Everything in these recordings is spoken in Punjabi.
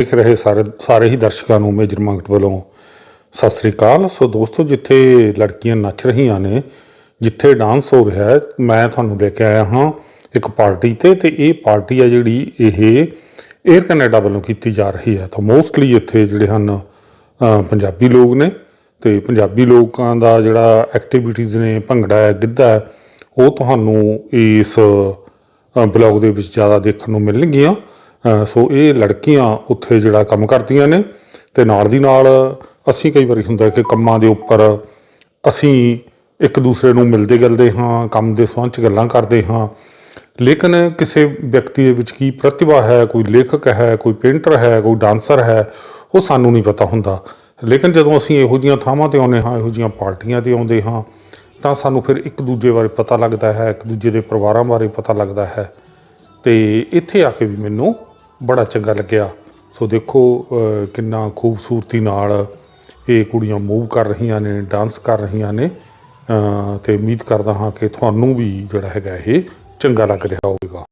ਬਲੌਗ ਦੇਖ ਰਹੇ ਸਾਰੇ ਸਾਰੇ ਹੀ ਦਰਸ਼ਕਾਂ ਨੂੰ ਮੇਜਰ ਮੰਗਟ ਵੱਲੋਂ ਸਤਿ ਸ੍ਰੀ ਅਕਾਲ। ਸੋ ਦੋਸਤੋ, ਜਿੱਥੇ ਲੜਕੀਆਂ ਨੱਚ ਰਹੀਆਂ ਨੇ, ਜਿੱਥੇ ਡਾਂਸ ਹੋ ਰਿਹਾ ਹੈ, ਮੈਂ ਤੁਹਾਨੂੰ ਲੈ ਕੇ ਆਇਆ ਹਾਂ ਇੱਕ ਪਾਰਟੀ ਤੇ ਤੇ ਇਹ ਪਾਰਟੀ ਹੈ ਜਿਹੜੀ ਇਹ 에ਅਰ ਕੈਨੇਡਾ ਵੱਲੋਂ ਕੀਤੀ ਜਾ ਰਹੀ ਹੈ। ਤਾਂ ਮੋਸਟਲੀ ਇੱਥੇ ਜਿਹੜੇ ਹਨ ਪੰਜਾਬੀ ਲੋਕ ਨੇ, ਤੇ ਪੰਜਾਬੀ ਲੋਕਾਂ ਦਾ ਜਿਹੜਾ ਐਕਟੀਵਿਟੀਜ਼ ਨੇ, ਭੰਗੜਾ ਹੈ, ਗਿੱਧਾ ਹੈ, ਉਹ ਤੁਹਾਨੂੰ ਇਸ ਬਲੌਗ ਦੇ ਵਿੱਚ ਜ਼ਿਆਦਾ ਦੇਖਣ ਨੂੰ ਮਿਲਣਗੀਆਂ। ਸੋ ਇਹ ਲੜਕੀਆਂ ਉੱਥੇ ਜਿਹੜਾ ਕੰਮ ਕਰਦੀਆਂ ਨੇ ਤੇ ਨਾਲ ਦੀ ਨਾਲ ਅਸੀਂ ਕਈ ਵਾਰੀ ਹੁੰਦਾ ਕਿ ਕੰਮਾਂ ਦੇ ਉੱਪਰ ਅਸੀਂ ਇੱਕ ਦੂਸਰੇ ਨੂੰ ਮਿਲਦੇ ਗਿਲਦੇ ਹਾਂ, ਕੰਮ ਦੇ ਸੰਬੰਧ 'ਚ ਗੱਲਾਂ ਕਰਦੇ ਹਾਂ। ਲੇਕਿਨ ਕਿਸੇ ਵਿਅਕਤੀ ਦੇ ਵਿੱਚ ਕੀ ਪ੍ਰਤਿਭਾ ਹੈ, ਕੋਈ ਲੇਖਕ ਹੈ, ਕੋਈ ਪੇਂਟਰ ਹੈ, ਕੋਈ ਡਾਂਸਰ ਹੈ, ਉਹ ਸਾਨੂੰ ਨਹੀਂ ਪਤਾ ਹੁੰਦਾ। ਲੇਕਿਨ ਜਦੋਂ ਅਸੀਂ ਇਹੋ ਜੀਆਂ ਥਾਵਾਂ ਤੇ ਆਉਂਦੇ ਹਾਂ, ਇਹੋ ਜੀਆਂ ਪਾਰਟੀਆਂ ਤੇ ਆਉਂਦੇ ਹਾਂ, ਤਾਂ ਸਾਨੂੰ ਫਿਰ ਇੱਕ ਦੂਜੇ ਬਾਰੇ ਪਤਾ ਲੱਗਦਾ ਹੈ, ਇੱਕ ਦੂਜੇ ਦੇ ਪਰਿਵਾਰਾਂ ਬਾਰੇ ਪਤਾ ਲੱਗਦਾ ਹੈ। ਤੇ ਇੱਥੇ ਆ ਕੇ ਵੀ ਮੈਨੂੰ ਬੜਾ ਚੰਗਾ ਲੱਗਿਆ। ਸੋ ਦੇਖੋ ਕਿੰਨਾ ਖੂਬਸੂਰਤੀ ਨਾਲ ਇਹ ਕੁੜੀਆਂ ਮੂਵ ਕਰ ਰਹੀਆਂ ਨੇ ਡਾਂਸ ਕਰ ਰਹੀਆਂ ਨੇ। ਅਹ, ਤੇ ਉਮੀਦ ਕਰਦਾ ਹਾਂ ਕਿ ਤੁਹਾਨੂੰ ਵੀ ਜਿਹੜਾ ਹੈਗਾ ਇਹ ਚੰਗਾ ਲੱਗ ਰਿਹਾ ਹੋਵੇਗਾ।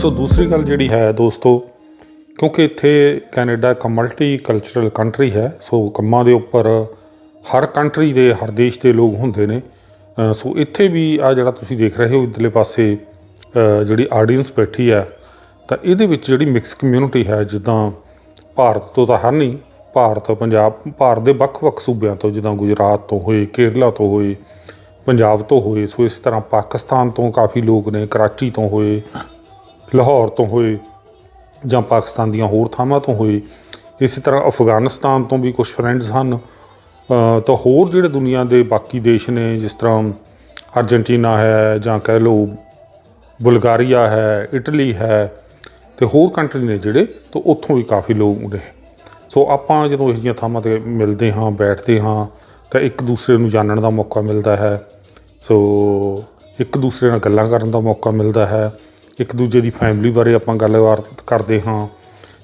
ਸੋ ਦੂਸਰੀ ਗੱਲ ਜਿਹੜੀ ਹੈ ਦੋਸਤੋ, ਕਿਉਂਕਿ ਇੱਥੇ ਕੈਨੇਡਾ ਇੱਕ ਮਲਟੀ ਕਲਚਰਲ ਕੰਟਰੀ ਹੈ, ਸੋ ਕੰਮਾਂ ਦੇ ਉੱਪਰ ਹਰ ਕੰਟਰੀ ਦੇ, ਹਰ ਦੇਸ਼ ਦੇ ਲੋਕ ਹੁੰਦੇ ਨੇ। ਸੋ ਇੱਥੇ ਵੀ ਆ ਜਿਹੜਾ ਤੁਸੀਂ ਦੇਖ ਰਹੇ ਹੋ, ਇਧਰਲੇ ਪਾਸੇ ਜਿਹੜੀ ਆਡੀਅנס ਬੈਠੀ ਹੈ, ਤਾਂ ਇਹਦੇ ਵਿੱਚ ਜਿਹੜੀ ਮਿਕਸ ਕਮਿਊਨਿਟੀ ਹੈ, ਜਿੱਦਾਂ ਭਾਰਤ ਤੋਂ ਤਾਂ ਹੈ ਨਹੀਂ, ਭਾਰਤ, ਪੰਜਾਬ, ਭਾਰਤ ਦੇ ਵੱਖ-ਵੱਖ ਸੂਬਿਆਂ ਤੋਂ, ਜਿੱਦਾਂ ਗੁਜਰਾਤ ਤੋਂ ਹੋਏ, ਕੇਰਲਾ ਤੋਂ ਹੋਏ, ਪੰਜਾਬ ਤੋਂ ਹੋਏ, ਸੋ ਇਸ ਤਰ੍ਹਾਂ ਪਾਕਿਸਤਾਨ ਤੋਂ ਕਾਫੀ ਲੋਕ ਨੇ, ਕਰਾਚੀ ਤੋਂ ਹੋਏ ਲਾਹੌਰ ਤੋਂ ਹੋਏ ਜਾਂ ਪਾਕਿਸਤਾਨ ਦੀਆਂ ਹੋਰ ਥਾਵਾਂ ਤੋਂ ਹੋਏ, ਇਸੇ ਤਰ੍ਹਾਂ ਅਫਗਾਨਿਸਤਾਨ ਤੋਂ ਵੀ ਕੁਝ ਫਰੈਂਡਸ ਹਨ। ਤਾਂ ਹੋਰ ਜਿਹੜੇ ਦੁਨੀਆ ਦੇ ਬਾਕੀ ਦੇਸ਼ ਨੇ, ਜਿਸ ਤਰ੍ਹਾਂ ਅਰਜਨਟੀਨਾ ਹੈ ਜਾਂ ਕਹਿ ਲਓ ਬੁਲਗਾਰੀਆ ਹੈ, ਇਟਲੀ ਹੈ ਤੇ ਹੋਰ ਕੰਟਰੀ ਨੇ ਜਿਹੜੇ, ਤਾਂ ਉੱਥੋਂ ਵੀ ਕਾਫੀ ਲੋਕ ਨੇ। ਸੋ ਆਪਾਂ ਜਦੋਂ ਇਹੋ ਜਿਹੀਆਂ ਥਾਵਾਂ ਤੇ ਮਿਲਦੇ ਹਾਂ, ਬੈਠਦੇ ਹਾਂ, ਤਾਂ ਇੱਕ ਦੂਸਰੇ ਨੂੰ ਜਾਣਨ ਦਾ ਮੌਕਾ ਮਿਲਦਾ ਹੈ। ਸੋ ਇੱਕ ਦੂਸਰੇ ਨਾਲ ਗੱਲਾਂ ਕਰਨ ਦਾ ਮੌਕਾ ਮਿਲਦਾ ਹੈ। ਇੱਕ ਦੂਜੇ ਦੀ ਫੈਮਿਲੀ ਬਾਰੇ ਆਪਾਂ ਗੱਲਬਾਤ ਕਰਦੇ ਹਾਂ।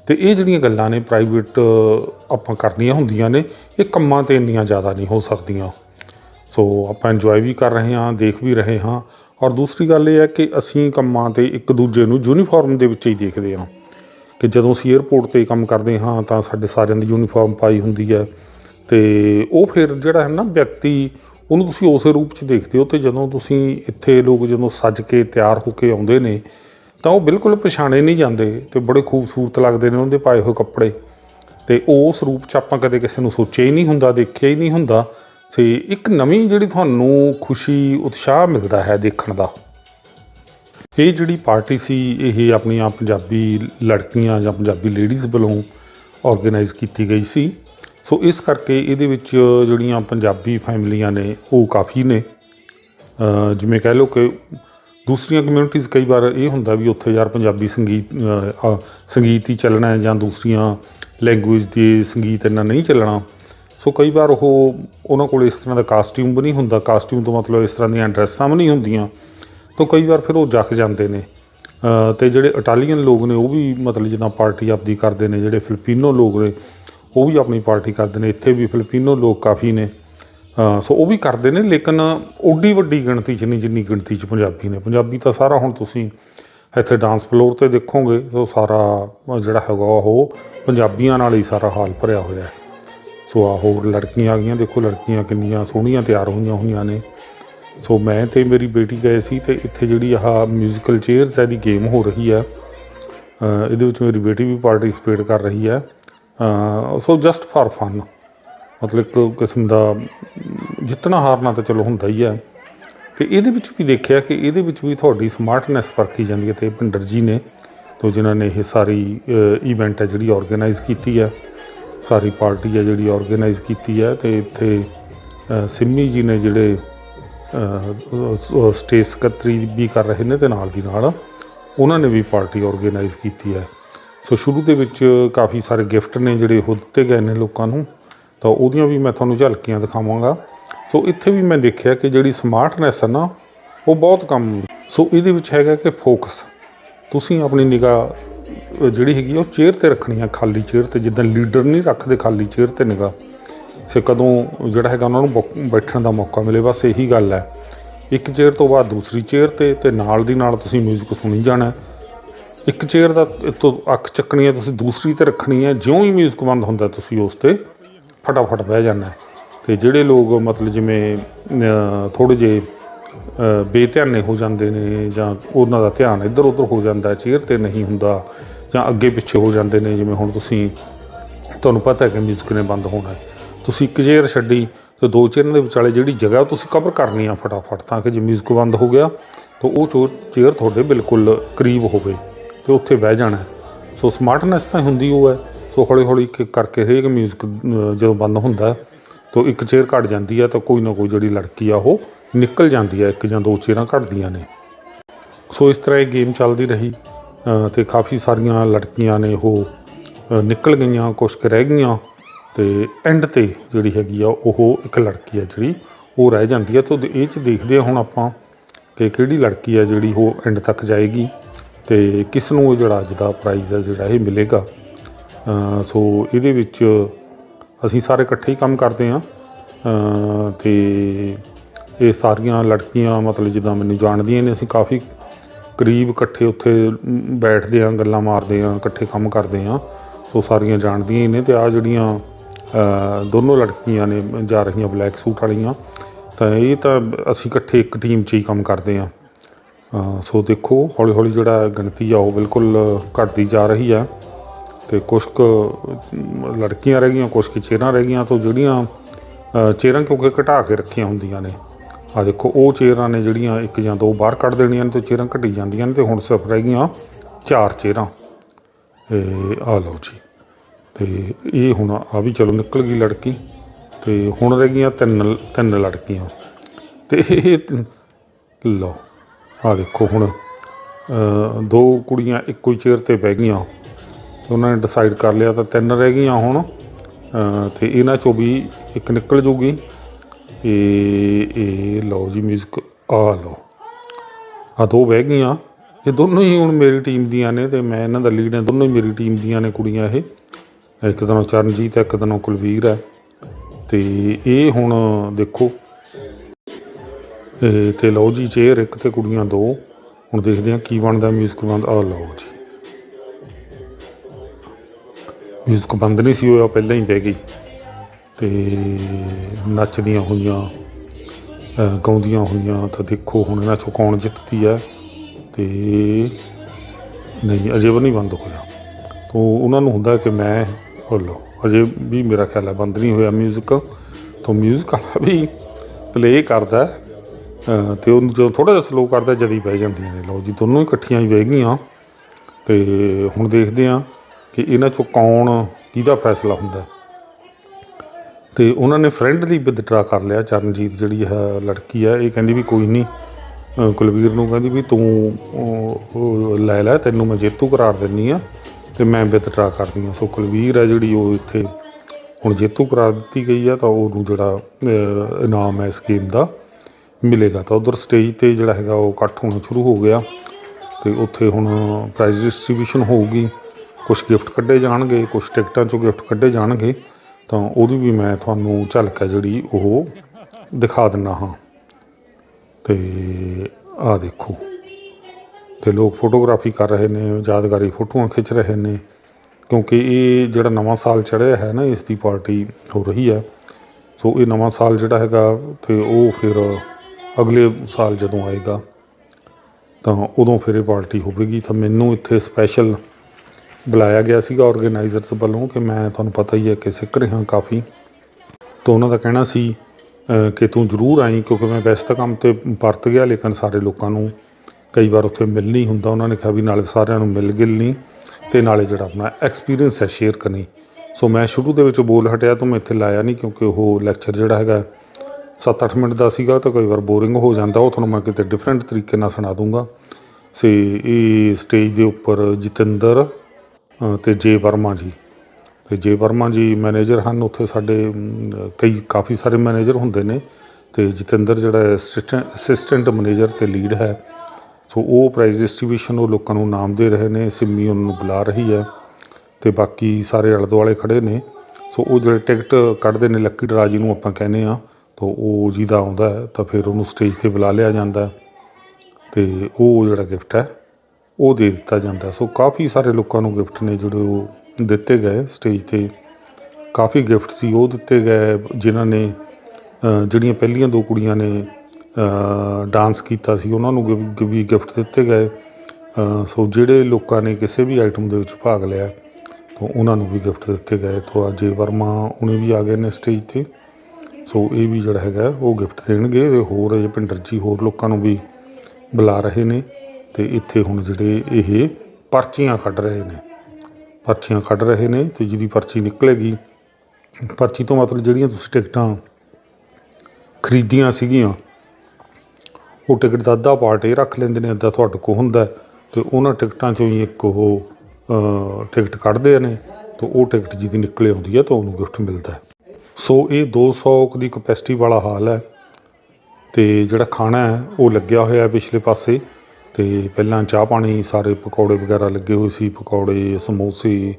ਤੇ ਇਹ ਜਿਹੜੀਆਂ ਗੱਲਾਂ ਨੇ ਪ੍ਰਾਈਵੇਟ ਆਪਾਂ ਕਰਨੀਆਂ ਹੁੰਦੀਆਂ ਨੇ, ਇਹ ਕੰਮਾਂ ਤੇ ਇੰਨੀਆਂ ਜ਼ਿਆਦਾ ਨਹੀਂ ਹੋ ਸਕਦੀਆਂ। ਸੋ ਆਪਾਂ ਇੰਜੋਏ ਵੀ ਕਰ ਰਹੇ ਹਾਂ, ਦੇਖ ਵੀ ਰਹੇ ਹਾਂ। ਔਰ ਦੂਸਰੀ ਗੱਲ ਇਹ ਹੈ ਕਿ ਅਸੀਂ ਕੰਮਾਂ ਤੇ ਇੱਕ ਦੂਜੇ ਨੂੰ ਯੂਨੀਫਾਰਮ ਦੇ ਵਿੱਚ ਹੀ ਦੇਖਦੇ ਹਾਂ। ਕਿ ਜਦੋਂ ਅਸੀਂ 에ਅਰਪੋਰਟ ਤੇ ਕੰਮ ਕਰਦੇ ਹਾਂ, ਤਾਂ ਸਾਡੇ ਸਾਰਿਆਂ ਦੀ ਯੂਨੀਫਾਰਮ ਪਾਈ ਹੁੰਦੀ ਹੈ। ਤੇ ਉਹ ਫਿਰ ਜਿਹੜਾ ਹੈ ਨਾ ਵਿਅਕਤੀ, ਉਹਨੂੰ ਤੁਸੀਂ ਉਸੇ ਰੂਪ 'ਚ ਦੇਖਦੇ ਹੋ। ਤੇ ਜਦੋਂ ਤੁਸੀਂ ਇੱਥੇ ਲੋਕ ਜਦੋਂ ਸੱਜ ਕੇ ਤਿਆਰ ਹੋ ਕੇ ਆਉਂਦੇ ਨੇ ਤਾਂ ਉਹ ਬਿਲਕੁਲ ਪਛਾਣੇ ਨਹੀਂ ਜਾਂਦੇ ਤੇ ਬੜੇ ਖੂਬਸੂਰਤ ਲੱਗਦੇ ਨੇ ਉਹਦੇ ਪਾਏ ਹੋਏ ਕੱਪੜੇ। ਤੇ ਉਸ ਰੂਪ 'ਚ ਆਪਾਂ ਕਦੇ ਕਿਸੇ ਨੂੰ ਸੋਚਿਆ ਹੀ ਨਹੀਂ ਹੁੰਦਾ, ਦੇਖਿਆ ਹੀ ਨਹੀਂ ਹੁੰਦਾ। ਤੇ ਇੱਕ ਨਵੀਂ ਜਿਹੜੀ ਤੁਹਾਨੂੰ ਖੁਸ਼ੀ, ਉਤਸ਼ਾਹ ਮਿਲਦਾ ਹੈ ਦੇਖਣ ਦਾ। ਇਹ ਜਿਹੜੀ ਪਾਰਟੀ ਸੀ, ਇਹ ਆਪਣੀਆਂ ਪੰਜਾਬੀ ਲੜਕੀਆਂ ਜਾਂ ਪੰਜਾਬੀ ਲੇਡੀਜ਼ ਵੱਲੋਂ ਆਰਗੇਨਾਈਜ਼ ਕੀਤੀ ਗਈ ਸੀ। ਸੋ ਇਸ ਕਰਕੇ ਇਹਦੇ ਵਿੱਚ ਜਿਹੜੀਆਂ ਪੰਜਾਬੀ ਫੈਮਲੀਆਂ ਨੇ, ਉਹ ਕਾਫੀ ਨੇ। ਜਿਵੇਂ ਕਹਿ ਲਓ ਕਿ ਦੂਸਰੀਆਂ ਕਮਿਊਨਿਟੀਜ਼ ਕਈ ਵਾਰ ਇਹ ਹੁੰਦਾ ਵੀ ਉੱਥੇ ਯਾਰ ਪੰਜਾਬੀ ਸੰਗੀਤ ਸੰਗੀਤ ਹੀ ਚੱਲਣਾ ਹੈ ਜਾਂ ਦੂਸਰੀਆਂ ਲੈਂਗੁਏਜ ਦੇ ਸੰਗੀਤ ਇੰਨਾ ਨਹੀਂ ਚੱਲਣਾ। ਸੋ ਕਈ ਵਾਰ ਉਹ ਉਹਨਾਂ ਕੋਲ ਇਸ ਤਰ੍ਹਾਂ ਦਾ ਕਾਸਟਿਊਮ ਵੀ ਨਹੀਂ ਹੁੰਦਾ। ਕਾਸਟਿਊਮ ਤੋਂ ਮਤਲਬ ਇਸ ਤਰ੍ਹਾਂ ਦੀਆਂ ਡਰੈਸਾਂ ਵੀ ਨਹੀਂ ਹੁੰਦੀਆਂ। ਤਾਂ ਕਈ ਵਾਰ ਫਿਰ ਉਹ ਜੱਕ ਜਾਂਦੇ ਨੇ। ਅ, ਤੇ ਜਿਹੜੇ ਇਟਾਲੀਅਨ ਲੋਕ ਨੇ ਉਹ ਵੀ ਮਤਲਬ ਜਿੱਦਾਂ ਪਾਰਟੀ ਆਪਦੀ ਕਰਦੇ ਨੇ ਜਿਹੜੇ ਫਿਲਪੀਨੋ ਲੋਕ ਨੇ ਉਹ ਵੀ ਆਪਣੀ ਪਾਰਟੀ ਕਰਦੇ ਨੇ। ਇੱਥੇ ਵੀ ਫਿਲਪੀਨੋ ਲੋਕ ਕਾਫੀ ਨੇ। ਸੋ ਉਹ ਵੀ ਕਰਦੇ ਨੇ, ਲੇਕਿਨ ਓਡੀ ਵੱਡੀ ਗਿਣਤੀ 'ਚ ਨਹੀਂ, ਜਿੰਨੀ ਗਿਣਤੀ 'ਚ ਪੰਜਾਬੀ ਨੇ। ਪੰਜਾਬੀ ਤਾਂ ਸਾਰਾ ਹੁਣ ਤੁਸੀਂ ਇੱਥੇ ਡਾਂਸ ਫਲੋਰ ਤੇ ਦੇਖੋਗੇ, ਸੋ ਸਾਰਾ ਜਿਹੜਾ ਹੈਗਾ ਉਹ ਪੰਜਾਬੀਆਂ ਨਾਲ ਹੀ ਸਾਰਾ ਹਾਲ ਭਰਿਆ ਹੋਇਆ ਹੈ। ਸੋ ਆ ਹੋਰ ਲੜਕੀਆਂ ਆ ਗਈਆਂ, ਦੇਖੋ ਲੜਕੀਆਂ ਕਿੰਨੀਆਂ ਸੋਹਣੀਆਂ ਤਿਆਰ ਹੋਈਆਂ ਹੋਈਆਂ ਨੇ। ਸੋ ਮੈਂ ਤੇ ਮੇਰੀ ਬੇਟੀ ਗਏ ਸੀ ਤੇ ਇੱਥੇ ਜਿਹੜੀ ਆਹ ਮਿਊਜ਼ੀਕਲ ਚੇਅਰਸ ਹੈ ਦੀ ਗੇਮ ਹੋ ਰਹੀ ਹੈ। ਇਹਦੇ ਵਿੱਚ ਮੇਰੀ ਬੇਟੀ ਵੀ ਪਾਰਟਿਸਿਪੇਟ ਕਰ ਰਹੀ ਹੈ। ਸੋ ਜਸਟ ਫਾਰ ਫਨ ਮਤਲਬ ਇੱਕ ਕਿਸਮ ਦਾ, ਜਿੱਤਣਾ ਹਾਰਨਾ ਤਾਂ ਚਲੋ ਹੁੰਦਾ ਹੀ ਹੈ। ਤੇ ਇਹਦੇ ਵਿੱਚ ਵੀ ਦੇਖਿਆ ਕਿ ਇਹਦੇ ਵਿੱਚ ਵੀ ਤੁਹਾਡੀ ਸਮਾਰਟਨੈਸ ਪਰਖੀ ਜਾਂਦੀ ਹੈ ਤੇ ਭਿੰਡਰ ਜੀ ਨੇ, ਤੋਂ ਜਿਨ੍ਹਾਂ ਨੇ ਇਹ ਸਾਰੀ ਇਵੈਂਟ ਹੈ ਜਿਹੜੀ ਆਰਗੇਨਾਈਜ਼ ਕੀਤੀ ਹੈ, ਸਾਰੀ ਪਾਰਟੀ ਹੈ ਜਿਹੜੀ ਆਰਗੇਨਾਈਜ਼ ਕੀਤੀ ਹੈ ਤੇ ਇੱਥੇ ਸਿੰਮੀ ਜੀ ਨੇ ਜਿਹੜੇ ਸਟੇਜ ਸਕੱਤਰੀ ਵੀ ਕਰ ਰਹੇ ਨੇ ਤੇ ਨਾਲ ਦੀ ਨਾਲ ਉਹਨਾਂ ਨੇ ਵੀ ਪਾਰਟੀ ਆਰਗੇਨਾਈਜ਼ ਕੀਤੀ ਹੈ। ਸੋ ਸ਼ੁਰੂ ਦੇ ਵਿੱਚ ਕਾਫੀ ਸਾਰੇ ਗਿਫਟ ਨੇ ਜਿਹੜੇ ਉਹ ਦਿੱਤੇ ਗਏ ਨੇ ਲੋਕਾਂ ਨੂੰ। ਤਾਂ ਉਹਦੀਆਂ ਵੀ ਮੈਂ ਤੁਹਾਨੂੰ ਝਲਕੀਆਂ ਦਿਖਾਵਾਂਗਾ ਸੋ ਇੱਥੇ ਵੀ ਮੈਂ ਦੇਖਿਆ ਕਿ ਜਿਹੜੀ ਸਮਾਰਟਨੈਸ ਹੈ ਨਾ ਉਹ ਬਹੁਤ ਕੰਮ ਸੋ ਇਹਦੇ ਵਿੱਚ ਹੈਗਾ ਕਿ ਫੋਕਸ ਤੁਸੀਂ ਆਪਣੀ ਨਿਗਾਹ ਅ, ਜਿਹੜੀ ਹੈਗੀ ਆ ਉਹ ਚੇਅਰ ਤੇ ਰੱਖਣੀ ਆ ਖਾਲੀ ਚੇਅਰ ਤੇ ਜਿੱਦਾਂ ਲੀਡਰ ਨਹੀਂ ਰੱਖਦੇ ਖਾਲੀ ਚੇਅਰ ਤੇ ਨਿਗਾ ਸੇ ਕਦੋਂ ਜਿਹੜਾ ਹੈਗਾ ਉਹਨਾਂ ਨੂੰ ਬੌ- ਬੈਠਣ ਦਾ ਮੌਕਾ ਮਿਲੇ ਬਸ ਇਹੀ ਗੱਲ ਹੈ ਇੱਕ ਚੇਅਰ ਤੋਂ ਬਾਅਦ ਦੂਸਰੀ ਚੇਅਰ ਤੇ ਤੇ ਨਾਲ ਦੀ ਨਾਲ ਤੁਸੀਂ 뮤직 ਸੁਣੀ ਜਾਣਾ ਹੈ। ਇੱਕ ਚੇਅਰ ਦਾ ਤੋਂ ਅੱਖ ਚੱਕਣੀ ਹੈ ਤੁਸੀਂ ਦੂਸਰੀ ਤੇ ਰੱਖਣੀ ਹੈ ਜਿਉਂ ਹੀ 뮤직 ਬੰਦ ਹੁੰਦਾ ਤੁਸੀਂ ਉਸ ਤੇ ਫਟਾਫਟ ਬਹਿ ਜਾਂਦਾ। ਤੇ ਜਿਹੜੇ ਲੋਕ ਮਤਲਬ ਜਿਵੇਂ ਥੋੜੇ ਜੇ ਬੇਧਿਆਨੇ ਹੋ ਜਾਂਦੇ ਨੇ ਜਾਂ ਉਹਨਾਂ ਦਾ ਧਿਆਨ ਇੱਧਰ ਉੱਧਰ ਹੋ ਜਾਂਦਾ, ਚੇਅਰ ਤੇ ਨਹੀਂ ਹੁੰਦਾ ਜਾਂ ਅੱਗੇ ਪਿੱਛੇ ਹੋ ਜਾਂਦੇ ਨੇ, ਜਿਵੇਂ ਹੁਣ ਤੁਸੀਂ, ਤੁਹਾਨੂੰ ਪਤਾ ਹੈ ਕਿ ਮਿਊਜ਼ਿਕ ਨੇ ਬੰਦ ਹੋਣਾ ਤੁਸੀਂ ਇੱਕ ਚੇਅਰ ਛੱਡੀ ਤੇ ਦੋ ਚੇਅਰਾਂ ਦੇ ਵਿਚਾਲੇ ਜਿਹੜੀ ਜਗ੍ਹਾ ਉਹ ਤੁਸੀਂ ਕਵਰ ਕਰਨੀ ਆ ਫਟਾਫਟ ਤਾਂ ਕਿ ਜੇ ਮਿਊਜ਼ਿਕ ਬੰਦ ਹੋ ਗਿਆ ਤਾਂ ਉਹ ਚੇਅਰ ਤੁਹਾਡੇ ਬਿਲਕੁਲ ਕਰੀਬ ਹੋਵੇ ਤੇ ਉੱਥੇ ਬਹਿ ਜਾਣਾ ਸੋ ਸਮਾਰਟਨੈਸ ਤਾਂ ਹੁੰਦੀ ਉਹ ਹੈ। ਸੋ ਹੌਲੀ ਹੌਲੀ ਇੱਕ ਇੱਕ ਕਰਕੇ ਹਰੇਕ 뮤직 ਜਦੋਂ ਬੰਦ ਹੁੰਦਾ ਤਾਂ ਇੱਕ ਚੇਅਰ ਘਟ ਜਾਂਦੀ ਹੈ ਤਾਂ ਕੋਈ ਨਾ ਕੋਈ ਜਿਹੜੀ ਲੜਕੀ ਆ ਉਹ ਨਿਕਲ ਜਾਂਦੀ ਹੈ ਇੱਕ ਜਾਂ ਦੋ ਚੇਅਰਾਂ ਘਟਦੀਆਂ ਨੇ। ਸੋ ਇਸ ਤਰ੍ਹਾਂ ਇਹ ਗੇਮ ਚੱਲਦੀ ਰਹੀ ਅ, ਤੇ ਕਾਫੀ ਸਾਰੀਆਂ ਲੜਕੀਆਂ ਨੇ ਉਹ ਨਿਕਲ ਗਈਆਂ ਕੁਛ ਕੁ ਰਹਿ ਗਈਆਂ ਤੇ ਐਂਡ ਤੇ ਜਿਹੜੀ ਹੈਗੀ ਆ ਉਹ ਇੱਕ ਲੜਕੀ ਆ ਜਿਹੜੀ ਉਹ ਰਹਿ ਜਾਂਦੀ ਆ। ਤਾਂ ਇਹ ਚ ਦੇਖਦੇ ਆ ਹੁਣ ਆਪਾਂ ਕਿ ਕਿਹੜੀ ਲੜਕੀ ਆ ਜਿਹੜੀ ਉਹ ਐਂਡ ਤੱਕ ਜਾਏਗੀ ਤੇ ਕਿਸ ਨੂੰ ਜਿਹੜਾ ਅੱਜ ਦਾ ਪ੍ਰਾਈਜ਼ ਆ ਜਿਹੜਾ ਇਹ ਮਿਲੇਗਾ। ਸੋ ਇਹਦੇ ਵਿੱਚ ਅਸੀਂ ਸਾਰੇ ਇਕੱਠੇ ਹੀ ਕੰਮ ਕਰਦੇ ਆ ਤੇ ਇਹ ਸਾਰੀਆਂ ਲੜਕੀਆਂ ਮਤਲਬ ਜਿੱਦਾਂ ਮੈਨੂੰ ਜਾਣਦੀਆਂ ਨੇ, ਅਸੀਂ ਕਾਫੀ ਕਰੀਬ ਇਕੱਠੇ ਉੱਥੇ ਬੈਠਦੇ ਆ ਗੱਲਾਂ ਮਾਰਦੇ ਆ ਇਕੱਠੇ ਕੰਮ ਕਰਦੇ ਆ ਸੋ ਸਾਰੀਆਂ ਜਾਣਦੀਆਂ ਹੀ ਨੇ ਤੇ ਆ ਜਿਹੜੀਆਂ ਦੋਨੋਂ ਲੜਕੀਆਂ ਨੇ, ਜਾ ਰਹੀਆਂ ਬਲੈਕ ਸੂਟ ਵਾਲੀਆਂ, ਤਾਂ ਇਹ ਤਾਂ ਅਸੀਂ ਇਕੱਠੇ ਇੱਕ ਟੀਮ 'ਚ ਹੀ ਕੰਮ ਕਰਦੇ ਆ ਸੋ ਦੇਖੋ ਹੌਲੀ ਹੌਲੀ ਜਿਹੜਾ ਗਿਣਤੀ ਆ ਉਹ ਬਿਲਕੁਲ ਘਟਦੀ ਜਾ ਰਹੀ ਆ। ਤੇ ਕੁਛ ਕੁ ਲੜਕੀਆਂ ਰਹਿ ਗਈਆਂ, ਕੁਛ ਕੁ ਚੇਰਾਂ ਰਹਿ ਗਈਆਂ, ਤੋਂ ਜਿਹੜੀਆਂ ਚੇਰਾਂ ਕਿਉਂਕਿ ਘਟਾ ਕੇ ਰੱਖੀਆਂ ਹੁੰਦੀਆਂ ਨੇ। ਆ ਦੇਖੋ, ਉਹ ਚੇਰਾਂ ਨੇ ਜਿਹੜੀਆਂ ਇੱਕ ਜਾਂ ਦੋ ਬਾਹਰ ਕੱਢ ਦੇਣੀਆਂ ਨੇ, ਤੇ ਚੇਅਰਾਂ ਘਟੀ ਜਾਂਦੀਆਂ ਨੇ, ਤੇ ਹੁਣ ਸਿਰਫ ਰਹਿ ਗਈਆਂ ਚਾਰ ਚੇਅਰਾਂ ਇਹ ਆ ਲਓ ਜੀ, ਤੇ ਇਹ ਹੁਣ ਆ ਵੀ ਚਲੋ ਨਿਕਲ ਗਈ ਲੜਕੀ, ਤੇ ਹੁਣ ਰਹਿ ਗਈਆਂ ਤਿੰਨ ਤਿੰਨ ਲੜਕੀਆਂ। ਤੇ ਇਹ ਲਓ ਆ ਦੇਖੋ ਹੁਣ ਦੋ ਕੁੜੀਆਂ ਇੱਕੋ ਹੀ ਚੇਅਰ ਤੇ ਬਹਿ ਗਈਆਂ। ਤੇ ਉਹਨਾਂ ਨੇ ਡਿਸਾਈਡ ਕਰ ਲਿਆ ਤਾਂ ਤਿੰਨ ਰਹਿ ਗਈਆਂ ਹੁਣ। ਤੇ ਇਹਨਾਂ ਚੋਂ ਵੀ ਇੱਕ ਨਿਕਲ ਜੂਗੀ। ਇਹ ਇਹ ਲਓ ਜੀ ਮਿਊਜ਼ਿਕ ਆ ਲਓ। ਆ ਦੋ ਬਹਿ ਗਈਆਂ। ਇਹ ਦੋਨੋਂ ਹੀ ਹੁਣ ਮੇਰੀ ਟੀਮ ਦੀਆਂ ਨੇ ਤੇ ਮੈਂ ਇਹਨਾਂ ਦਾ ਲੀਡ ਹੈ। ਦੋਨੋਂ ਹੀ ਮੇਰੀ ਟੀਮ ਦੀਆਂ ਨੇ ਕੁੜੀਆਂ ਇਹ। ਇੱਕ ਤਾਂ ਚਰਨਜੀਤ ਹੈ, ਇੱਕ ਤਾਂ ਕੁਲਵੀਰ ਹੈ। ਤੇ ਇਹ ਹੁਣ ਦੇਖੋ। ਤੇ ਲਓ ਜੀ ਚੇਅਰ ਇੱਕ ਤੇ ਕੁੜੀਆਂ ਦੋ। ਹੁਣ ਦੇਖਦੇ ਹਾਂ ਕੀ ਬਣਦਾ ਮਿਊਜ਼ਿਕ ਬੰਦ ਆ ਲਓ ਜੀ। 뮤직 ਬੰਦ ਨਹੀਂ ਸੀ ਹੋਇਆ ਪਹਿਲਾਂ ਹੀ ਬਹਿ ਗਈ ਤੇ ਨੱਚਦੀਆਂ ਹੋਈਆਂ ਅ, ਗਾਉਂਦੀਆਂ ਹੋਈਆਂ ਤਾਂ ਦੇਖੋ ਹੁਣ ਇਹਨਾਂ ਚੋਂ ਕੌਣ ਜਿੱਤਦੀ ਹੈ ਤੇ ਨਹੀਂ ਅਜੇ ਵੀ ਨਹੀਂ ਬੰਦ ਹੋਇਆ ਤਾਂ ਉਹਨਾਂ ਨੂੰ ਹੁੰਦਾ ਕਿ ਮੈਂ ਉਹ ਲਓ ਅਜੇ ਵੀ ਮੇਰਾ ਖਿਆਲ ਹੈ ਬੰਦ ਨਹੀਂ ਹੋਇਆ 뮤직 ਤਾਂ 뮤직 ਵਾਲਾ ਵੀ ਪਲੇ ਕਰਦਾ ਹੈ, ਅ, ਤੇ ਉਹਨੂੰ ਜਦੋਂ ਥੋੜਾ ਜਿਹਾ ਸਲੋ ਕਰਦਾ ਜਦ ਹੀ ਬਹਿ ਜਾਂਦੀਆਂ ਨੇ ਲਓ ਜੀ ਦੋਨੋਂ ਹੀ ਇਕੱਠੀਆਂ ਹੀ ਬਹਿ ਗਈਆਂ ਤੇ ਹੁਣ ਦੇਖਦੇ ਹਾਂ ਕਿ ਇਹਨਾਂ ਚੋਂ ਕੌਣ ਕਿਹਦਾ ਫੈਸਲਾ ਹੁੰਦਾ ਹੈ। ਤੇ ਉਹਨਾਂ ਨੇ ਫਰੈਂਡਲੀ ਵਿਦਡਰਾ ਕਰ ਲਿਆ, ਚਰਨਜੀਤ ਜਿਹੜੀ ਹੈ ਲੜਕੀ ਹੈ, ਇਹ ਕਹਿੰਦੀ ਵੀ ਕੋਈ ਨਹੀਂ ਕੁਲਵੀਰ ਨੂੰ ਕਹਿੰਦੀ ਵੀ ਤੂੰ ਲੈ ਲੈ, ਤੈਨੂੰ ਮੈਂ ਜੇਤੂ ਕਰਾਰ ਦਿੰਨੀ ਆ ਤੇ ਮੈਂ ਵਿਦਡਰਾ ਕਰਦੀ ਆ। ਸੋ ਕੁਲਵੀਰ ਹੈ ਜਿਹੜੀ ਉਹ ਇੱਥੇ ਹੁਣ ਜੇਤੂ ਕਰਾਰ ਦਿੱਤੀ ਗਈ ਆ ਤਾਂ ਉਹਨੂੰ ਜਿਹੜਾ ਇਨਾਮ ਹੈ ਇਸ ਗੇਮ ਦਾ ਮਿਲੇਗਾ। ਤਾਂ ਉਧਰ ਸਟੇਜ ਤੇ ਜਿਹੜਾ ਹੈਗਾ ਉਹ ਇਕੱਠ ਹੋਣਾ ਸ਼ੁਰੂ ਹੋ ਗਿਆ ਤੇ ਉੱਥੇ ਹੁਣ ਪ੍ਰਾਈਜ਼ ਡਿਸਟ੍ਰੀਬਿਊਸ਼ਨ ਹੋਊਗੀ। ਕੁਝ ਗਿਫਟ ਕੱਢੇ ਜਾਣਗੇ ਕੁਝ ਟਿਕਟਾਂ ਚੋਂ ਗਿਫਟ ਕੱਢੇ ਜਾਣਗੇ, ਤਾਂ ਉਹਦੀ ਵੀ ਮੈਂ ਤੁਹਾਨੂੰ ਝਲਕ ਹੈ ਜਿਹੜੀ ਉਹ ਦਿਖਾ ਦਿੰਦਾ ਹਾਂ। ਤੇ ਆ ਦੇਖੋ, ਤੇ ਲੋਕ ਫੋਟੋਗ੍ਰਾਫੀ ਕਰ ਰਹੇ ਨੇ, ਯਾਦਗਾਰੀ ਫੋਟੋਆਂ ਖਿੱਚ ਰਹੇ ਨੇ, ਕਿਉਂਕਿ ਇਹ ਜਿਹੜਾ ਨਵਾਂ ਸਾਲ ਚੜ੍ਹਿਆ ਹੈ ਨਾ, ਇਸ ਦੀ ਪਾਰਟੀ ਹੋ ਰਹੀ ਹੈ। ਸੋ ਇਹ ਨਵਾਂ ਸਾਲ ਜਿਹੜਾ ਹੈਗਾ, ਤੇ ਉਹ ਫਿਰ ਅਗਲੇ ਸਾਲ ਜਦੋਂ ਆਏਗਾ, ਤਾਂ ਉਦੋਂ ਫਿਰ ਇਹ ਪਾਰਟੀ ਹੋਵੇਗੀ। ਤਾਂ ਮੈਨੂੰ ਇੱਥੇ ਸਪੈਸ਼ਲ ਬੁਲਾਇਆ ਗਿਆ ਸੀਗਾ ਆਰਗੇਨਾਈਜ਼ਰਸ ਵੱਲੋਂ ਕਿ ਮੈਂ ਤੁਹਾਨੂੰ ਪਤਾ ਹੀ ਹੈ ਕਿ ਸਿੱਖ ਰਿਹਾ ਕਾਫੀ। ਤਾਂ ਉਹਨਾਂ ਦਾ ਕਹਿਣਾ ਸੀ ਕਿ ਤੂੰ ਜ਼ਰੂਰ ਆਈ ਕਿਉਂਕਿ ਮੈਂ ਵੈਸੇ ਤਾਂ ਕੰਮ ਤੇ ਪਰਤ ਗਿਆ, ਲੇਕਿਨ ਸਾਰੇ ਲੋਕਾਂ ਨੂੰ ਕਈ ਵਾਰ ਉੱਥੇ ਮਿਲ ਨਹੀਂ ਹੁੰਦਾ। ਉਹਨਾਂ ਨੇ ਕਿਹਾ ਵੀ ਨਾਲੇ ਸਾਰਿਆਂ ਨੂੰ ਮਿਲ ਗਿਲ ਨਹੀਂ ਤੇ ਨਾਲੇ ਜਿਹੜਾ ਆਪਣਾ ਐਕਸਪੀਰੀਅੰਸ ਹੈ ਸ਼ੇਅਰ ਕਰਨੀ। ਸੋ ਮੈਂ ਸ਼ੁਰੂ ਦੇ ਵਿੱਚ ਬੋਲ ਹਟਿਆ ਤਾਂ ਮੈਂ ਇੱਥੇ ਲਾਇਆ ਨਹੀਂ ਕਿਉਂਕਿ ਉਹ ਲੈਕਚਰ ਜਿਹੜਾ ਹੈਗਾ 7-8 ਮਿੰਟ ਦਾ ਸੀਗਾ ਤਾਂ ਕਈ ਵਾਰ ਬੋਰਿੰਗ ਹੋ ਜਾਂਦਾ। ਉਹ ਤੁਹਾਨੂੰ ਮੈਂ ਕਿਤੇ ਡਿਫਰੈਂਟ ਤਰੀਕੇ ਨਾਲ ਸੁਣਾ ਦੂੰਗਾ। ਸੇ ਇਹ ਸਟੇਜ ਦੇ ਉੱਪਰ ਜਤਿੰਦਰ ਤੇ ਜੇ ਵਰਮਾ ਜੀ। ਤੇ ਜੇ ਵਰਮਾ ਜੀ ਮੈਨੇਜਰ ਹਨ, ਉੱਥੇ ਸਾਡੇ ਕਈ, ਕਾਫੀ ਸਾਰੇ ਮੈਨੇਜਰ ਹੁੰਦੇ ਨੇ। ਤੇ ਜਤਿੰਦਰ ਜਿਹੜਾ ਅਸਿਸਟੈਂਟ ਮੈਨੇਜਰ ਤੇ ਲੀਡ ਹੈ। ਸੋ ਉਹ ਪ੍ਰਾਈਜ਼ ਡਿਸਟ੍ਰੀਬਿਊਸ਼ਨ ਉਹ ਲੋਕਾਂ ਨੂੰ ਨਾਮ ਦੇ ਰਹੇ ਨੇ, ਸਿੰਮੀ ਉਹਨਾਂ ਨੂੰ ਬੁਲਾ ਰਹੀ ਹੈ। ਤੇ ਬਾਕੀ ਸਾਰੇ ਆਲੇ ਦੁਆਲੇ ਖੜੇ ਨੇ। ਸੋ ਉਹ ਜਿਹੜੇ ਟਿਕਟ ਕੱਢਦੇ ਨੇ, ਲੱਕੀ ਡਰਾ ਜੀ ਨੂੰ ਆਪਾਂ ਕਹਿੰਦੇ ਆ ਤਾਂ ਉਹ ਜਿਹਦਾ ਆਉਂਦਾ ਤਾਂ ਫਿਰ ਉਹਨੂੰ ਸਟੇਜ ਤੇ ਬੁਲਾ ਲਿਆ ਜਾਂਦਾ ਹੈ। ਤੇ ਉਹ ਜਿਹੜਾ ਗਿਫਟ ਹੈ ਉਹ ਦੇ ਦਿੱਤਾ ਜਾਂਦਾ। ਸੋ ਕਾਫੀ ਸਾਰੇ ਲੋਕਾਂ ਨੂੰ ਗਿਫਟ ਨੇ ਜਿਹੜੇ ਉਹ ਦਿੱਤੇ ਗਏ ਸਟੇਜ ਤੇ। ਕਾਫੀ ਗਿਫਟ ਸੀ, ਉਹ ਦਿੱਤੇ ਗਏ ਜਿਨ੍ਹਾਂ ਨੇ ਜਿਹੜੀਆਂ ਪਹਿਲੀਆਂ ਦੋ ਕੁੜੀਆਂ ਨੇ ਡਾਂਸ ਕੀਤਾ ਸੀ, ਉਹਨਾਂ ਨੂੰ ਗਿ- ਵੀ ਗਿਫਟ ਦਿੱਤੇ ਗਏ। ਸੋ ਜਿਹੜੇ ਲੋਕਾਂ ਨੇ ਕਿਸੇ ਵੀ ਆਈਟਮ ਦੇ ਵਿੱਚ ਭਾਗ ਲਿਆ, ਤਾਂ ਉਹਨਾਂ ਨੂੰ ਵੀ ਗਿਫਟ ਦਿੱਤੇ ਗਏ। ਤੋਂ ਅਜੇ ਵਰਮਾ ਉਹਨੇ ਵੀ ਆ ਗਏ ਨੇ ਸਟੇਜ ਤੇ। ਸੋ ਇਹ ਵੀ ਜਿਹੜਾ ਹੈਗਾ, ਉਹ ਗਿਫਟ ਦੇਣਗੇ ਤੇ ਹੋਰ ਅਜੇ ਭਿੰਡਰ ਜੀ ਹੋਰ ਲੋਕਾਂ ਨੂੰ ਵੀ ਬੁਲਾ ਰਹੇ ਨੇ। ਤੇ ਇੱਥੇ ਹੁਣ ਜਿਹੜੇ ਇਹ ਪਰਚੀਆਂ ਕੱਢ ਰਹੇ ਨੇ। ਪਰਚੀਆਂ ਕੱਢ ਰਹੇ ਨੇ ਤੇ ਜਿਹਦੀ ਪਰਚੀ ਨਿਕਲੇਗੀ। ਪਰਚੀ ਤੋਂ ਮਤਲਬ ਜਿਹੜੀਆਂ ਤੁਸੀਂ ਟਿਕਟਾਂ ਖਰੀਦੀਆਂ ਸੀਗੀਆਂ, ਉਹ ਟਿਕਟ ਦਾ ਅੱਧਾ ਪਾਰਟ ਇਹ ਰੱਖ ਲੈਂਦੇ ਨੇ, ਅੱਧਾ ਤੁਹਾਡੇ ਕੋਲ ਹੁੰਦਾ ਹੈ ਤੇ ਉਹਨਾਂ ਟਿਕਟਾਂ ਚੋਂ ਹੀ ਇੱਕ ਉਹ ਟਿਕਟ ਕੱਢਦੇ ਨੇ ਤੇ ਉਹ ਟਿਕਟ ਜਿਹਦੀ ਨਿਕਲੇ ਆਉਂਦੀ ਹੈ ਤਾਂ ਉਹਨੂੰ ਗਿਫਟ ਮਿਲਦਾ ਸੋ ਇਹ 200 ਕੁ ਦੀ ਕਪੈਸਿਟੀ ਵਾਲਾ ਹਾਲ ਹੈ ਤੇ ਜਿਹੜਾ ਖਾਣਾ ਹੈ, ਉਹ ਲੱਗਿਆ ਹੋਇਆ ਪਿਛਲੇ ਪਾਸੇ। ਤੇ ਪਹਿਲਾਂ ਚਾਹ ਪਾਣੀ ਸਾਰੇ ਪਕੌੜੇ ਵਗੈਰਾ ਲੱਗੇ ਹੋਏ ਸੀ ਪਕੌੜੇ ਸਮੋਸੇ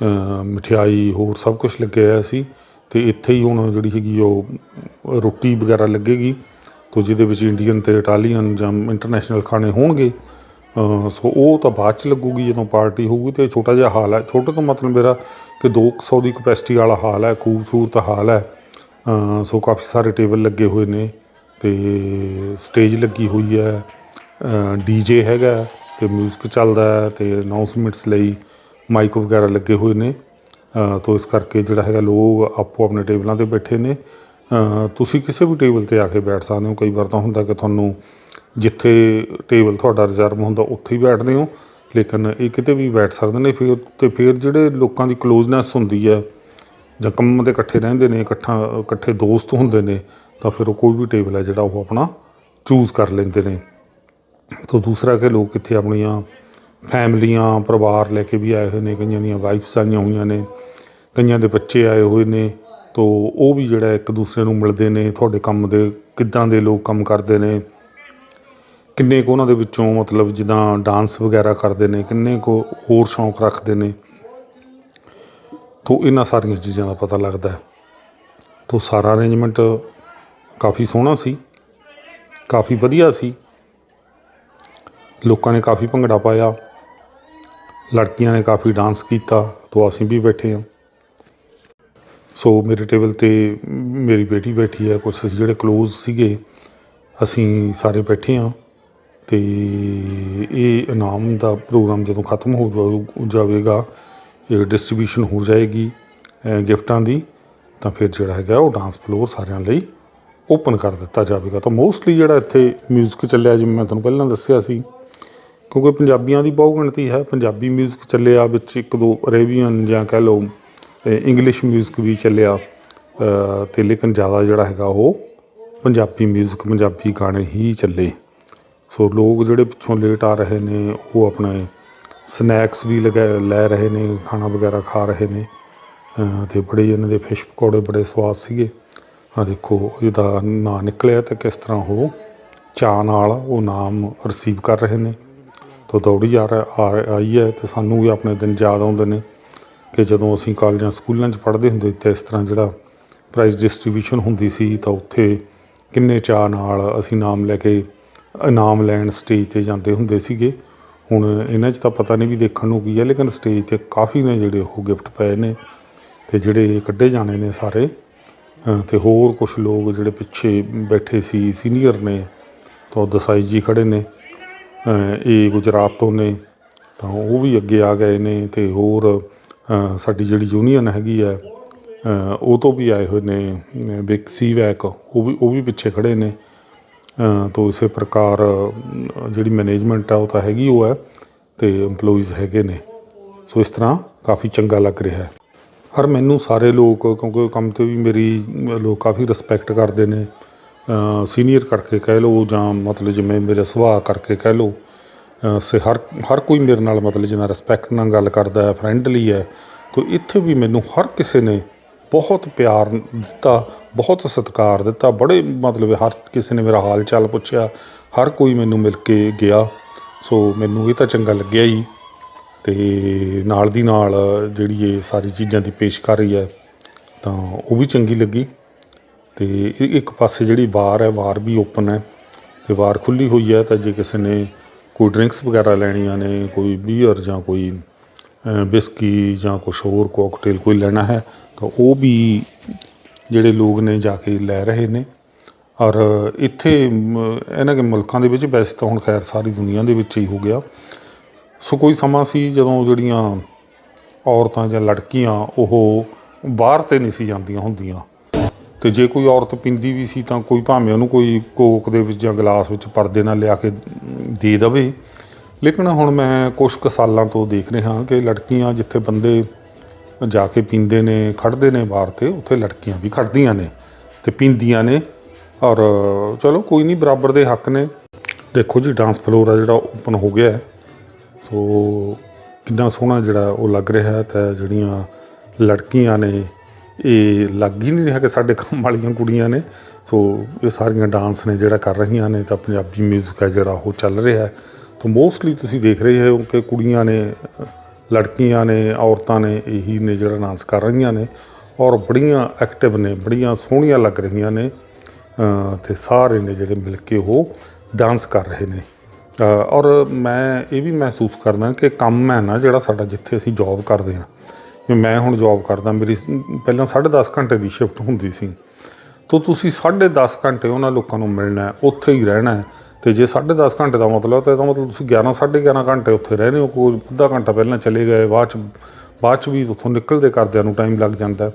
ਅ, ਮਠਿਆਈ ਹੋਰ ਸਭ ਕੁਝ ਲੱਗਿਆ ਹੋਇਆ ਸੀ। ਤੇ ਇੱਥੇ ਹੀ ਹੁਣ ਜਿਹੜੀ ਹੈਗੀ ਉਹ ਰੋਟੀ ਵਗੈਰਾ ਲੱਗੇਗੀ ਤੋ ਜਿਹਦੇ ਵਿੱਚ ਇੰਡੀਅਨ ਤੇ ਇਟਾਲੀਅਨ ਜਾਂ ਇੰਟਰਨੈਸ਼ਨਲ ਖਾਣੇ ਹੋਣਗੇ। ਸੋ ਉਹ ਤਾਂ ਬਾਅਦ ਚ ਲੱਗੂਗੀ ਜਦੋਂ ਪਾਰਟੀ ਹੋਊਗੀ ਤੇ ਛੋਟਾ ਜਿਹਾ ਹਾਲ ਹੈ। ਛੋਟਾ ਤੋਂ ਮਤਲਬ ਮੇਰਾ ਕਿ 200 ਦੀ ਕਪੈਸਿਟੀ ਵਾਲਾ ਹਾਲ ਹੈ ਖੂਬਸੂਰਤ ਹਾਲ ਹੈ। ਸੋ ਕਾਫੀ ਸਾਰੇ ਟੇਬਲ ਲੱਗੇ ਹੋਏ ਨੇ ਤੇ ਸਟੇਜ ਲੱਗੀ ਹੋਈ ਹੈ। ਡੀਜੇ ਹੈਗਾ ਤੇ 뮤직 ਚੱਲਦਾ ਹੈ ਤੇ ਅਨਾਉਂਸਮੈਂਟਸ ਲਈ ਮਾਈਕ ਵਗੈਰਾ ਲੱਗੇ ਹੋਏ ਨੇ। ਅ, ਤੋ ਇਸ ਕਰਕੇ ਜਿਹੜਾ ਹੈਗਾ ਲੋਕ ਆਪੋ ਆਪਣੇ ਟੇਬਲਾਂ ਤੇ ਬੈਠੇ ਨੇ। ਤੁਸੀਂ ਕਿਸੇ ਵੀ ਟੇਬਲ ਤੇ ਆ ਕੇ ਬੈਠ ਸਕਦੇ ਹੋ। ਕਈ ਵਾਰ ਤਾਂ ਹੁੰਦਾ ਕਿ ਤੁਹਾਨੂੰ ਜਿੱਥੇ ਟੇਬਲ ਤੁਹਾਡਾ ਰਿਜ਼ਰਵ ਹੁੰਦਾ ਉੱਥੇ ਹੀ ਬੈਠਦੇ ਹੋ। ਲੇਕਿਨ ਇਹ ਕਿਤੇ ਵੀ ਬੈਠ ਸਕਦੇ ਨੇ। ਫਿਰ ਤੇ ਫਿਰ ਜਿਹੜੇ ਲੋਕਾਂ ਦੀ ਕਲੋਜ਼ਨੈਸ ਹੁੰਦੀ ਹੈ ਜਾਂ ਕੰਮ 'ਤੇ ਇਕੱਠੇ ਰਹਿੰਦੇ ਨੇ ਇਕੱਠਾ ਇਕੱਠੇ ਦੋਸਤ ਹੁੰਦੇ ਨੇ ਤਾਂ ਫਿਰ ਉਹ ਕੋਈ ਵੀ ਟੇਬਲ ਹੈ ਜਿਹੜਾ ਉਹ ਆਪਣਾ ਚੂਜ਼ ਕਰ ਲੈਂਦੇ ਨੇ। ਤੋਂ ਦੂਸਰਾ ਕਿ ਲੋਕ ਇੱਥੇ ਆਪਣੀਆਂ ਫੈਮਲੀਆਂ, ਪਰਿਵਾਰ ਲੈ ਕੇ ਵੀ ਆਏ ਹੋਏ ਨੇ, ਕਈਆਂ ਦੀਆਂ ਵਾਈਫਸ ਆਈਆਂ ਹੋਈਆਂ ਨੇ, ਕਈਆਂ ਦੇ ਬੱਚੇ ਆਏ ਹੋਏ ਨੇ, ਤੋਂ ਉਹ ਵੀ ਜਿਹੜਾ ਇੱਕ ਦੂਸਰੇ ਨੂੰ ਮਿਲਦੇ ਨੇ, ਤੁਹਾਡੇ ਕੰਮ ਦੇ ਕਿੱਦਾਂ ਦੇ ਲੋਕ ਕੰਮ ਕਰਦੇ ਨੇ, ਕਿੰਨੇ ਕੁ ਉਹਨਾਂ ਦੇ ਵਿੱਚੋਂ ਮਤਲਬ ਜਿੱਦਾਂ ਡਾਂਸ ਵਗੈਰਾ ਕਰਦੇ ਨੇ, ਕਿੰਨੇ ਕੁ ਹੋਰ ਸ਼ੌਂਕ ਰੱਖਦੇ ਨੇ, ਤੋਂ ਇਹਨਾਂ ਸਾਰੀਆਂ ਚੀਜ਼ਾਂ ਦਾ ਪਤਾ ਲੱਗਦਾ ਹੈ। ਤੋਂ ਸਾਰਾ ਅਰੇਂਜਮੈਂਟ ਕਾਫੀ ਸੋਹਣਾ ਸੀ, ਕਾਫੀ ਵਧੀਆ ਸੀ ਲੋਕਾਂ ਨੇ ਕਾਫੀ ਭੰਗੜਾ ਪਾਇਆ। ਲੜਕੀਆਂ ਨੇ ਕਾਫੀ ਡਾਂਸ ਕੀਤਾ। ਤੋਂ ਅਸੀਂ ਵੀ ਬੈਠੇ ਹਾਂ। ਸੋ ਮੇਰੇ ਟੇਬਲ ਤੇ ਮੇਰੀ ਬੇਟੀ ਬੈਠੀ ਹੈ। ਕੁਝ ਅਸੀਂ ਜਿਹੜੇ ਕਲੋਜ਼ ਸੀਗੇ, ਅਸੀਂ ਸਾਰੇ ਬੈਠੇ ਹਾਂ। ਤੇ ਇਹ ਇਨਾਮ ਦਾ ਪ੍ਰੋਗਰਾਮ ਜਦੋਂ ਖਤਮ ਹੋ ਜਾਵੇਗਾ, ਇਹ ਡਿਸਟ੍ਰੀਬਿਊਸ਼ਨ ਹੋ ਜਾਏਗੀ ਗਿਫਟਾਂ ਦੀ, ਤਾਂ ਫਿਰ ਜਿਹੜਾ ਹੈਗਾ ਉਹ ਡਾਂਸ ਫਲੋਰ ਸਾਰਿਆਂ ਲਈ ਓਪਨ ਕਰ ਦਿੱਤਾ ਜਾਵੇਗਾ। ਤਾਂ ਮੋਸਟਲੀ ਜਿਹੜਾ ਇੱਥੇ 뮤직 ਚੱਲਿਆ, ਜਿਵੇਂ ਮੈਂ ਤੁਹਾਨੂੰ ਪਹਿਲਾਂ ਦੱਸਿਆ ਸੀ ਕਿਉਂਕਿ ਪੰਜਾਬੀਆਂ ਦੀ ਬਹੁਤ ਗਿਣਤੀ ਹੈ ਪੰਜਾਬੀ 뮤직 ਚੱਲਿਆ ਵਿੱਚ ਇੱਕ ਦੋ ਅਰੇਬੀਅਨ ਜਾਂ ਕਹਿ ਲਓ ਇੰਗਲਿਸ਼ 뮤직 ਵੀ ਚੱਲਿਆ ਅ, ਤੇ ਲੇਕਿਨ ਜ਼ਿਆਦਾ ਜਿਹੜਾ ਹੈਗਾ ਉਹ ਪੰਜਾਬੀ 뮤직 ਪੰਜਾਬੀ ਗਾਣੇ ਹੀ ਚੱਲੇ ਸੋ ਲੋਕ ਜਿਹੜੇ ਪਿੱਛੋਂ ਲੇਟ ਆ ਰਹੇ ਨੇ ਉਹ ਆਪਣੇ ਸਨੈਕਸ ਵੀ ਲਗਾ ਲੈ ਰਹੇ ਨੇ ਖਾਣਾ ਵਗੈਰਾ ਖਾ ਰਹੇ ਨੇ ਅ, ਤੇ ਬੜੇ ਇਹਨਾਂ ਦੇ ਫਿਸ਼ ਪਕੌੜੇ ਬੜੇ ਸਵਾਦ ਸੀਗੇ ਆ ਦੇਖੋ ਇਹਦਾ ਨਾਂ ਨਿਕਲਿਆ ਤੇ ਕਿਸ ਤਰ੍ਹਾਂ ਉਹ ਚਾਅ ਨਾਲ ਉਹ ਨਾਮ ਰਿਸੀਵ ਕਰ ਰਹੇ ਨੇ ਤੋ ਦੌੜੀ ਆ ਰਿਹਾ ਆ- ਆਈ ਹੈ ਤੇ ਸਾਨੂੰ ਵੀ ਆਪਣੇ ਦਿਨ ਯਾਦ ਆਉਂਦੇ ਨੇ ਕਿ ਜਦੋਂ ਅਸੀਂ ਕਾਲਜਾਂ ਸਕੂਲਾਂ 'ਚ ਪੜ੍ਹਦੇ ਹੁੰਦੇ ਤੇ ਇਸ ਤਰ੍ਹਾਂ ਜਿਹੜਾ ਪ੍ਰਾਈਜ਼ ਡਿਸਟ੍ਰੀਬਿਊਸ਼ਨ ਹੁੰਦੀ ਸੀ ਤਾਂ ਉੱਥੇ ਕਿੰਨੇ ਚਾਅ ਨਾਲ ਅਸੀਂ ਨਾਮ ਲੈ ਕੇ ਇਨਾਮ ਲੈਣ ਸਟੇਜ ਤੇ ਜਾਂਦੇ ਹੁੰਦੇ ਸੀਗੇ। ਹੁਣ ਇਹਨਾਂ 'ਚ ਤਾਂ ਪਤਾ ਨਹੀਂ ਵੀ ਦੇਖਣ ਨੂੰ ਕੀ ਹੈ ਲੇਕਿਨ ਸਟੇਜ ਤੇ ਕਾਫੀ ਨੇ ਜਿਹੜੇ ਉਹ ਗਿਫਟ ਪਏ ਨੇ ਤੇ ਜਿਹੜੇ ਕੱਢੇ ਜਾਣੇ ਨੇ ਸਾਰੇ। ਅ, ਤੇ ਹੋਰ ਕੁਝ ਲੋਕ ਜਿਹੜੇ ਪਿੱਛੇ ਬੈਠੇ ਸੀ ਸੀਨੀਅਰ ਨੇ ਤਾਂ ਉਹ ਦਸਾਈ ਜੀ ਖੜੇ ਨੇ। ਇਹ ਗੁਜਰਾਤ ਤੋਂ ਨੇ ਤਾਂ ਉਹ ਵੀ ਅੱਗੇ ਆ ਗਏ ਨੇ ਤੇ ਹੋਰ ਸਾਡੀ ਜਿਹੜੀ ਯੂਨੀਅਨ ਹੈਗੀ ਹੈ ਉਹ ਤੋਂ ਵੀ ਆਏ ਹੋਏ ਨੇ ਬਿਕ ਸੀ ਵੈਕ ਉਹ ਵੀ ਉਹ ਵੀ ਪਿੱਛੇ ਖੜੇ ਨੇ। ਅ, ਤੋਂ ਇਸੇ ਪ੍ਰਕਾਰ ਜਿਹੜੀ ਮੈਨੇਜਮੈਂਟ ਆ ਉਹ ਤਾਂ ਹੈਗੀ ਉਹ ਹੈ ਤੇ EMPLOYEES ਹੈਗੇ ਨੇ। ਸੋ ਇਸ ਤਰ੍ਹਾਂ ਕਾਫੀ ਚੰਗਾ ਲੱਗ ਰਿਹਾ ਹੈ। ਹਰ ਮੈਨੂੰ ਸਾਰੇ ਲੋਕ ਕਿਉਂਕਿ ਕੰਮ ਤੇ ਵੀ ਮੇਰੀ ਲੋਕ ਕਾਫੀ ਰਿਸਪੈਕਟ ਕਰਦੇ ਨੇ। ਸੀਨੀਅਰ ਕਰਕੇ ਕਹਿ ਲਓ ਜਾਂ ਮਤਲਬ ਜਿਵੇਂ ਮੇਰੇ ਸੁਭਾਅ ਕਰਕੇ ਕਹਿ ਲਓ ਅ, ਸੇ ਹਰ ਹਰ ਕੋਈ ਮੇਰੇ ਨਾਲ ਮਤਲਬ ਜਿਵੇਂ ਰਿਸਪੈਕਟ ਨਾਲ ਗੱਲ ਕਰਦਾ ਹੈ ਫਰੈਂਡਲੀ ਹੈ ਤੋ ਇੱਥੇ ਵੀ ਮੈਨੂੰ ਹਰ ਕਿਸੇ ਨੇ ਬਹੁਤ ਪਿਆਰ ਦਿੱਤਾ ਬਹੁਤ ਸਤਿਕਾਰ ਦਿੱਤਾ ਬੜੇ ਮਤਲਬ ਹਰ ਕਿਸੇ ਨੇ ਮੇਰਾ ਹਾਲ ਚਾਲ ਪੁੱਛਿਆ ਹਰ ਕੋਈ ਮੈਨੂੰ ਮਿਲ ਕੇ ਗਿਆ ਸੋ ਮੈਨੂੰ ਇਹ ਤਾਂ ਚੰਗਾ ਲੱਗਿਆ ਹੀ ਤੇ ਨਾਲ ਦੀ ਨਾਲ ਜਿਹੜੀ ਇਹ ਸਾਰੀ ਚੀਜ਼ਾਂ ਦੀ ਪੇਸ਼ਕਾਰੀ ਹੈ ਤਾਂ ਉਹ ਵੀ ਚੰਗੀ ਲੱਗੀ। ਤੇ ਇੱਕ ਪਾਸੇ ਜਿਹੜੀ ਬਾਰ ਹੈ ਬਾਰ ਵੀ ਓਪਨ ਹੈ ਤੇ ਬਾਰ ਖੁੱਲੀ ਹੋਈ ਹੈ ਤਾਂ ਜੇ ਕਿਸੇ ਨੇ ਕੋਈ ਡਰਿੰਕਸ ਵਗੈਰਾ ਲੈਣੀਆਂ ਨੇ, ਕੋਈ ਬੀਅਰ ਜਾਂ ਕੋਈ ਬਿਸਕੀ ਜਾਂ ਕੁਛ ਹੋਰ ਕੋਕਟੇਲ ਕੋਈ ਲੈਣਾ ਹੈ, ਤਾਂ ਉਹ ਵੀ ਜਿਹੜੇ ਲੋਕ ਨੇ ਜਾ ਕੇ ਲੈ ਰਹੇ ਨੇ। ਔਰ ਇੱਥੇ ਇਹਨਾਂ ਕੇ ਮੁਲਕਾਂ ਦੇ ਵਿੱਚ ਵੈਸੇ ਤਾਂ ਹੁਣ ਖੈਰ ਸਾਰੀ ਦੁਨੀਆ ਦੇ ਵਿੱਚ ਹੀ ਹੋ ਗਿਆ। ਸੋ ਕੋਈ ਸਮਾਂ ਸੀ ਜਦੋਂ ਜਿਹੜੀਆਂ ਔਰਤਾਂ ਜਾਂ ਲੜਕੀਆਂ ਉਹ ਬਾਹਰ ਤੇ ਨਹੀਂ ਸੀ ਜਾਂਦੀਆਂ ਹੁੰਦੀਆਂ? ਤੇ ਜੇ ਕੋਈ ਔਰਤ ਪਿੰਦੀ ਵੀ ਸੀ ਤਾਂ ਕੋਈ ਭਾਵੇਂ ਉਹਨੂੰ ਕੋਈ ਕੋਕ ਦੇ ਵਿੱਚ ਜਾਂ ਗਲਾਸ ਵਿੱਚ ਪਰਦੇ ਨਾਲ ਲਿਆ ਕੇ ਦੇ ਦਵੇ। ਲੇਕਿਨ ਹੁਣ ਮੈਂ ਕੁਝ ਕੁ ਸਾਲਾਂ ਤੋਂ ਦੇਖ ਰਿਹਾ ਕਿ ਲੜਕੀਆਂ ਜਿੱਥੇ ਬੰਦੇ ਜਾ ਕੇ ਪੀਂਦੇ ਨੇ ਖੜਦੇ ਨੇ ਬਾਹਰ ਤੇ, ਉੱਥੇ ਲੜਕੀਆਂ ਵੀ ਖੜਦੀਆਂ ਨੇ ਤੇ ਪੀਂਦੀਆਂ ਨੇ। ਔਰ ਚਲੋ ਕੋਈ ਨਹੀਂ, ਬਰਾਬਰ ਦੇ ਹੱਕ ਨੇ। ਦੇਖੋ ਜੀ ਡਾਂਸ ਫਲੋਰ ਆ ਜਿਹੜਾ ਓਪਨ ਹੋ ਗਿਆ। ਸੋ ਕਿੰਨਾ ਸੋਹਣਾ ਜਿਹੜਾ ਉਹ ਲੱਗ ਰਿਹਾ ਹੈ ਤੇ ਜਿਹੜੀਆਂ ਲੜਕੀਆਂ ਨੇ ਇਹ ਲੱਗ ਹੀ ਨਹੀਂ ਰਿਹਾ ਕਿ ਸਾਡੇ ਕੰਮ ਵਾਲੀਆਂ ਕੁੜੀਆਂ ਨੇ। ਸੋ ਇਹ ਸਾਰੀਆਂ ਡਾਂਸ ਨੇ ਜਿਹੜਾ ਕਰ ਰਹੀਆਂ ਨੇ ਤਾਂ ਪੰਜਾਬੀ 뮤직 ਹੈ ਜਿਹੜਾ ਉਹ ਚੱਲ ਰਿਹਾ ਹੈ। ਤਾਂ ਮੋਸਟਲੀ ਤੁਸੀਂ ਦੇਖ ਰਹੇ ਹੋ ਕਿ ਕੁੜੀਆਂ ਨੇ ਲੜਕੀਆਂ ਨੇ ਔਰਤਾਂ ਨੇ ਇਹੀ ਨੇ ਜਿਹੜਾ ਡਾਂਸ ਕਰ ਰਹੀਆਂ ਨੇ ਔਰ ਬੜੀਆਂ ਐਕਟਿਵ ਨੇ ਬੜੀਆਂ ਸੋਹਣੀਆਂ ਲੱਗ ਰਹੀਆਂ ਨੇ। ਅ, ਤੇ ਸਾਰੇ ਨੇ ਜਿਹੜੇ ਮਿਲ ਕੇ ਉਹ ਡਾਂਸ ਕਰ ਰਹੇ ਨੇ। ਔਰ ਮੈਂ ਇਹ ਵੀ ਮਹਿਸੂਸ ਕਰਦਾ ਕਿ ਕੰਮ ਹੈ ਨਾ ਜਿਹੜਾ ਸਾਡਾ ਜਿੱਥੇ ਅਸੀਂ ਜੌਬ ਕਰਦੇ ਹਾਂ। ਜਿਵੇਂ ਮੈਂ ਹੁਣ ਜੌਬ ਕਰਦਾ, ਮੇਰੀ ਸ- ਪਹਿਲਾਂ 10.5 ਘੰਟੇ ਦੀ ਸ਼ਿਫਟ ਹੁੰਦੀ ਸੀ। ਤੋ ਤੁਸੀਂ 10.5 ਘੰਟੇ ਉਹਨਾਂ ਲੋਕਾਂ ਨੂੰ ਮਿਲਣਾ ਹੈ, ਉੱਥੇ ਹੀ ਰਹਿਣਾ ਹੈ। ਤੇ ਜੇ 10.5 ਘੰਟੇ ਦਾ ਮਤਲਬ ਤਾਂ ਇਹਦਾ ਮਤਲਬ ਤੁਸੀਂ 11 11.5 ਘੰਟੇ ਉੱਥੇ ਰਹਿੰਦੇ ਹੋ ਕੋਈ ਅੱਧਾ ਘੰਟਾ ਪਹਿਲਾਂ ਚਲੇ ਗਏ, ਬਾਅਦ ਚ ਬਾਅਦ ਚ ਵੀ ਉੱਥੋਂ ਨਿਕਲਦੇ ਕਰਦਿਆਂ ਨੂੰ ਟਾਈਮ ਲੱਗ ਜਾਂਦਾ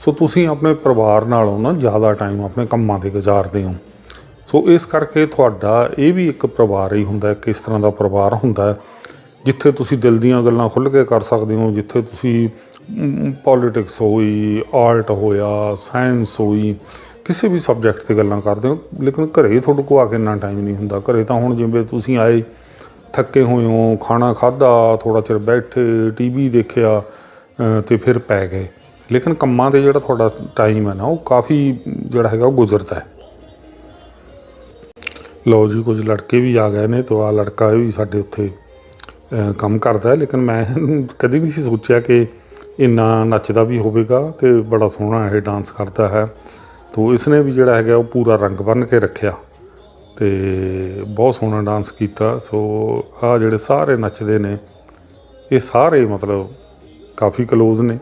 ਸੋ ਤੁਸੀਂ ਆਪਣੇ ਪਰਿਵਾਰ ਨਾਲੋਂ ਨਾ ਜ਼ਿਆਦਾ ਟਾਈਮ ਆਪਣੇ ਕੰਮਾਂ ਤੇ ਗੁਜ਼ਾਰਦੇ ਹੋ। ਸੋ ਇਸ ਕਰਕੇ ਤੁਹਾਡਾ ਇਹ ਵੀ ਇੱਕ ਪਰਿਵਾਰ ਹੀ ਹੁੰਦਾ ਕਿਸ ਤਰ੍ਹਾਂ ਦਾ ਪਰਿਵਾਰ ਹੁੰਦਾ ਜਿੱਥੇ ਤੁਸੀਂ ਦਿਲ ਦੀਆਂ ਗੱਲਾਂ ਖੁੱਲ੍ਹ ਕੇ ਕਰ ਸਕਦੇ ਹੋ ਜਿੱਥੇ ਤੁਸੀਂ ਪੋਲਿਟਿਕਸ ਹੋਈ ਆਰਟ ਹੋਇਆ ਸਾਇੰਸ ਹੋਈ ਕਿਸੇ ਵੀ ਸਬਜੈਕਟ ਤੇ ਗੱਲਾਂ ਕਰਦੇ ਹੋ ਲੇਕਿਨ ਘਰੇ ਤੁਹਾਡੇ ਕੋਲ ਆ ਕੇ ਇੰਨਾ ਟਾਈਮ ਨਹੀਂ ਹੁੰਦਾ। ਘਰੇ ਤਾਂ ਹੁਣ ਜਿਵੇਂ ਤੁਸੀਂ ਆਏ ਥੱਕੇ ਹੋਏ ਹੋ ਖਾਣਾ ਖਾਦਾ ਥੋੜਾ ਚਿਰ ਬੈਠੇ ਟੀਵੀ ਦੇਖਿਆ ਅ, ਤੇ ਫਿਰ ਪੈ ਗਏ। ਲੇਕਿਨ ਕੰਮਾਂ ਤੇ ਜਿਹੜਾ ਤੁਹਾਡਾ ਟਾਈਮ ਹੈ ਨਾ ਉਹ ਕਾਫੀ ਜਿਹੜਾ ਹੈਗਾ ਉਹ ਗੁਜ਼ਰਦਾ ਹੈ। ਲਓ ਜੀ ਕੁਝ ਲੜਕੇ ਵੀ ਆ ਗਏ ਨੇ ਤੇ ਆ ਲੜਕਾ ਇਹ ਵੀ ਸਾਡੇ ਉੱਥੇ ਕੰਮ ਕਰਦਾ ਲੇਕਿਨ ਮੈਂ ਕਦੀ ਨਹੀਂ ਸੀ ਸੋਚਿਆ ਕਿ ਇੰਨਾ ਨੱਚਦਾ ਵੀ ਹੋਵੇਗਾ ਤੇ ਬੜਾ ਸੋਹਣਾ ਇਹ ਡਾਂਸ ਕਰਦਾ ਹੈ। ਤੋ ਇਸਨੇ ਵੀ ਜਿਹੜਾ ਹੈਗਾ ਉਹ ਪੂਰਾ ਰੰਗ ਬੰਨ ਕੇ ਰੱਖਿਆ ਤੇ ਬਹੁਤ ਸੋਹਣਾ ਡਾਂਸ ਕੀਤਾ। ਸੋ ਆ ਜਿਹੜੇ ਸਾਰੇ ਨੱਚਦੇ ਨੇ, ਇਹ ਸਾਰੇ ਮਤਲਬ ਕਾਫੀ ਕਲੋਜ਼ ਨੇ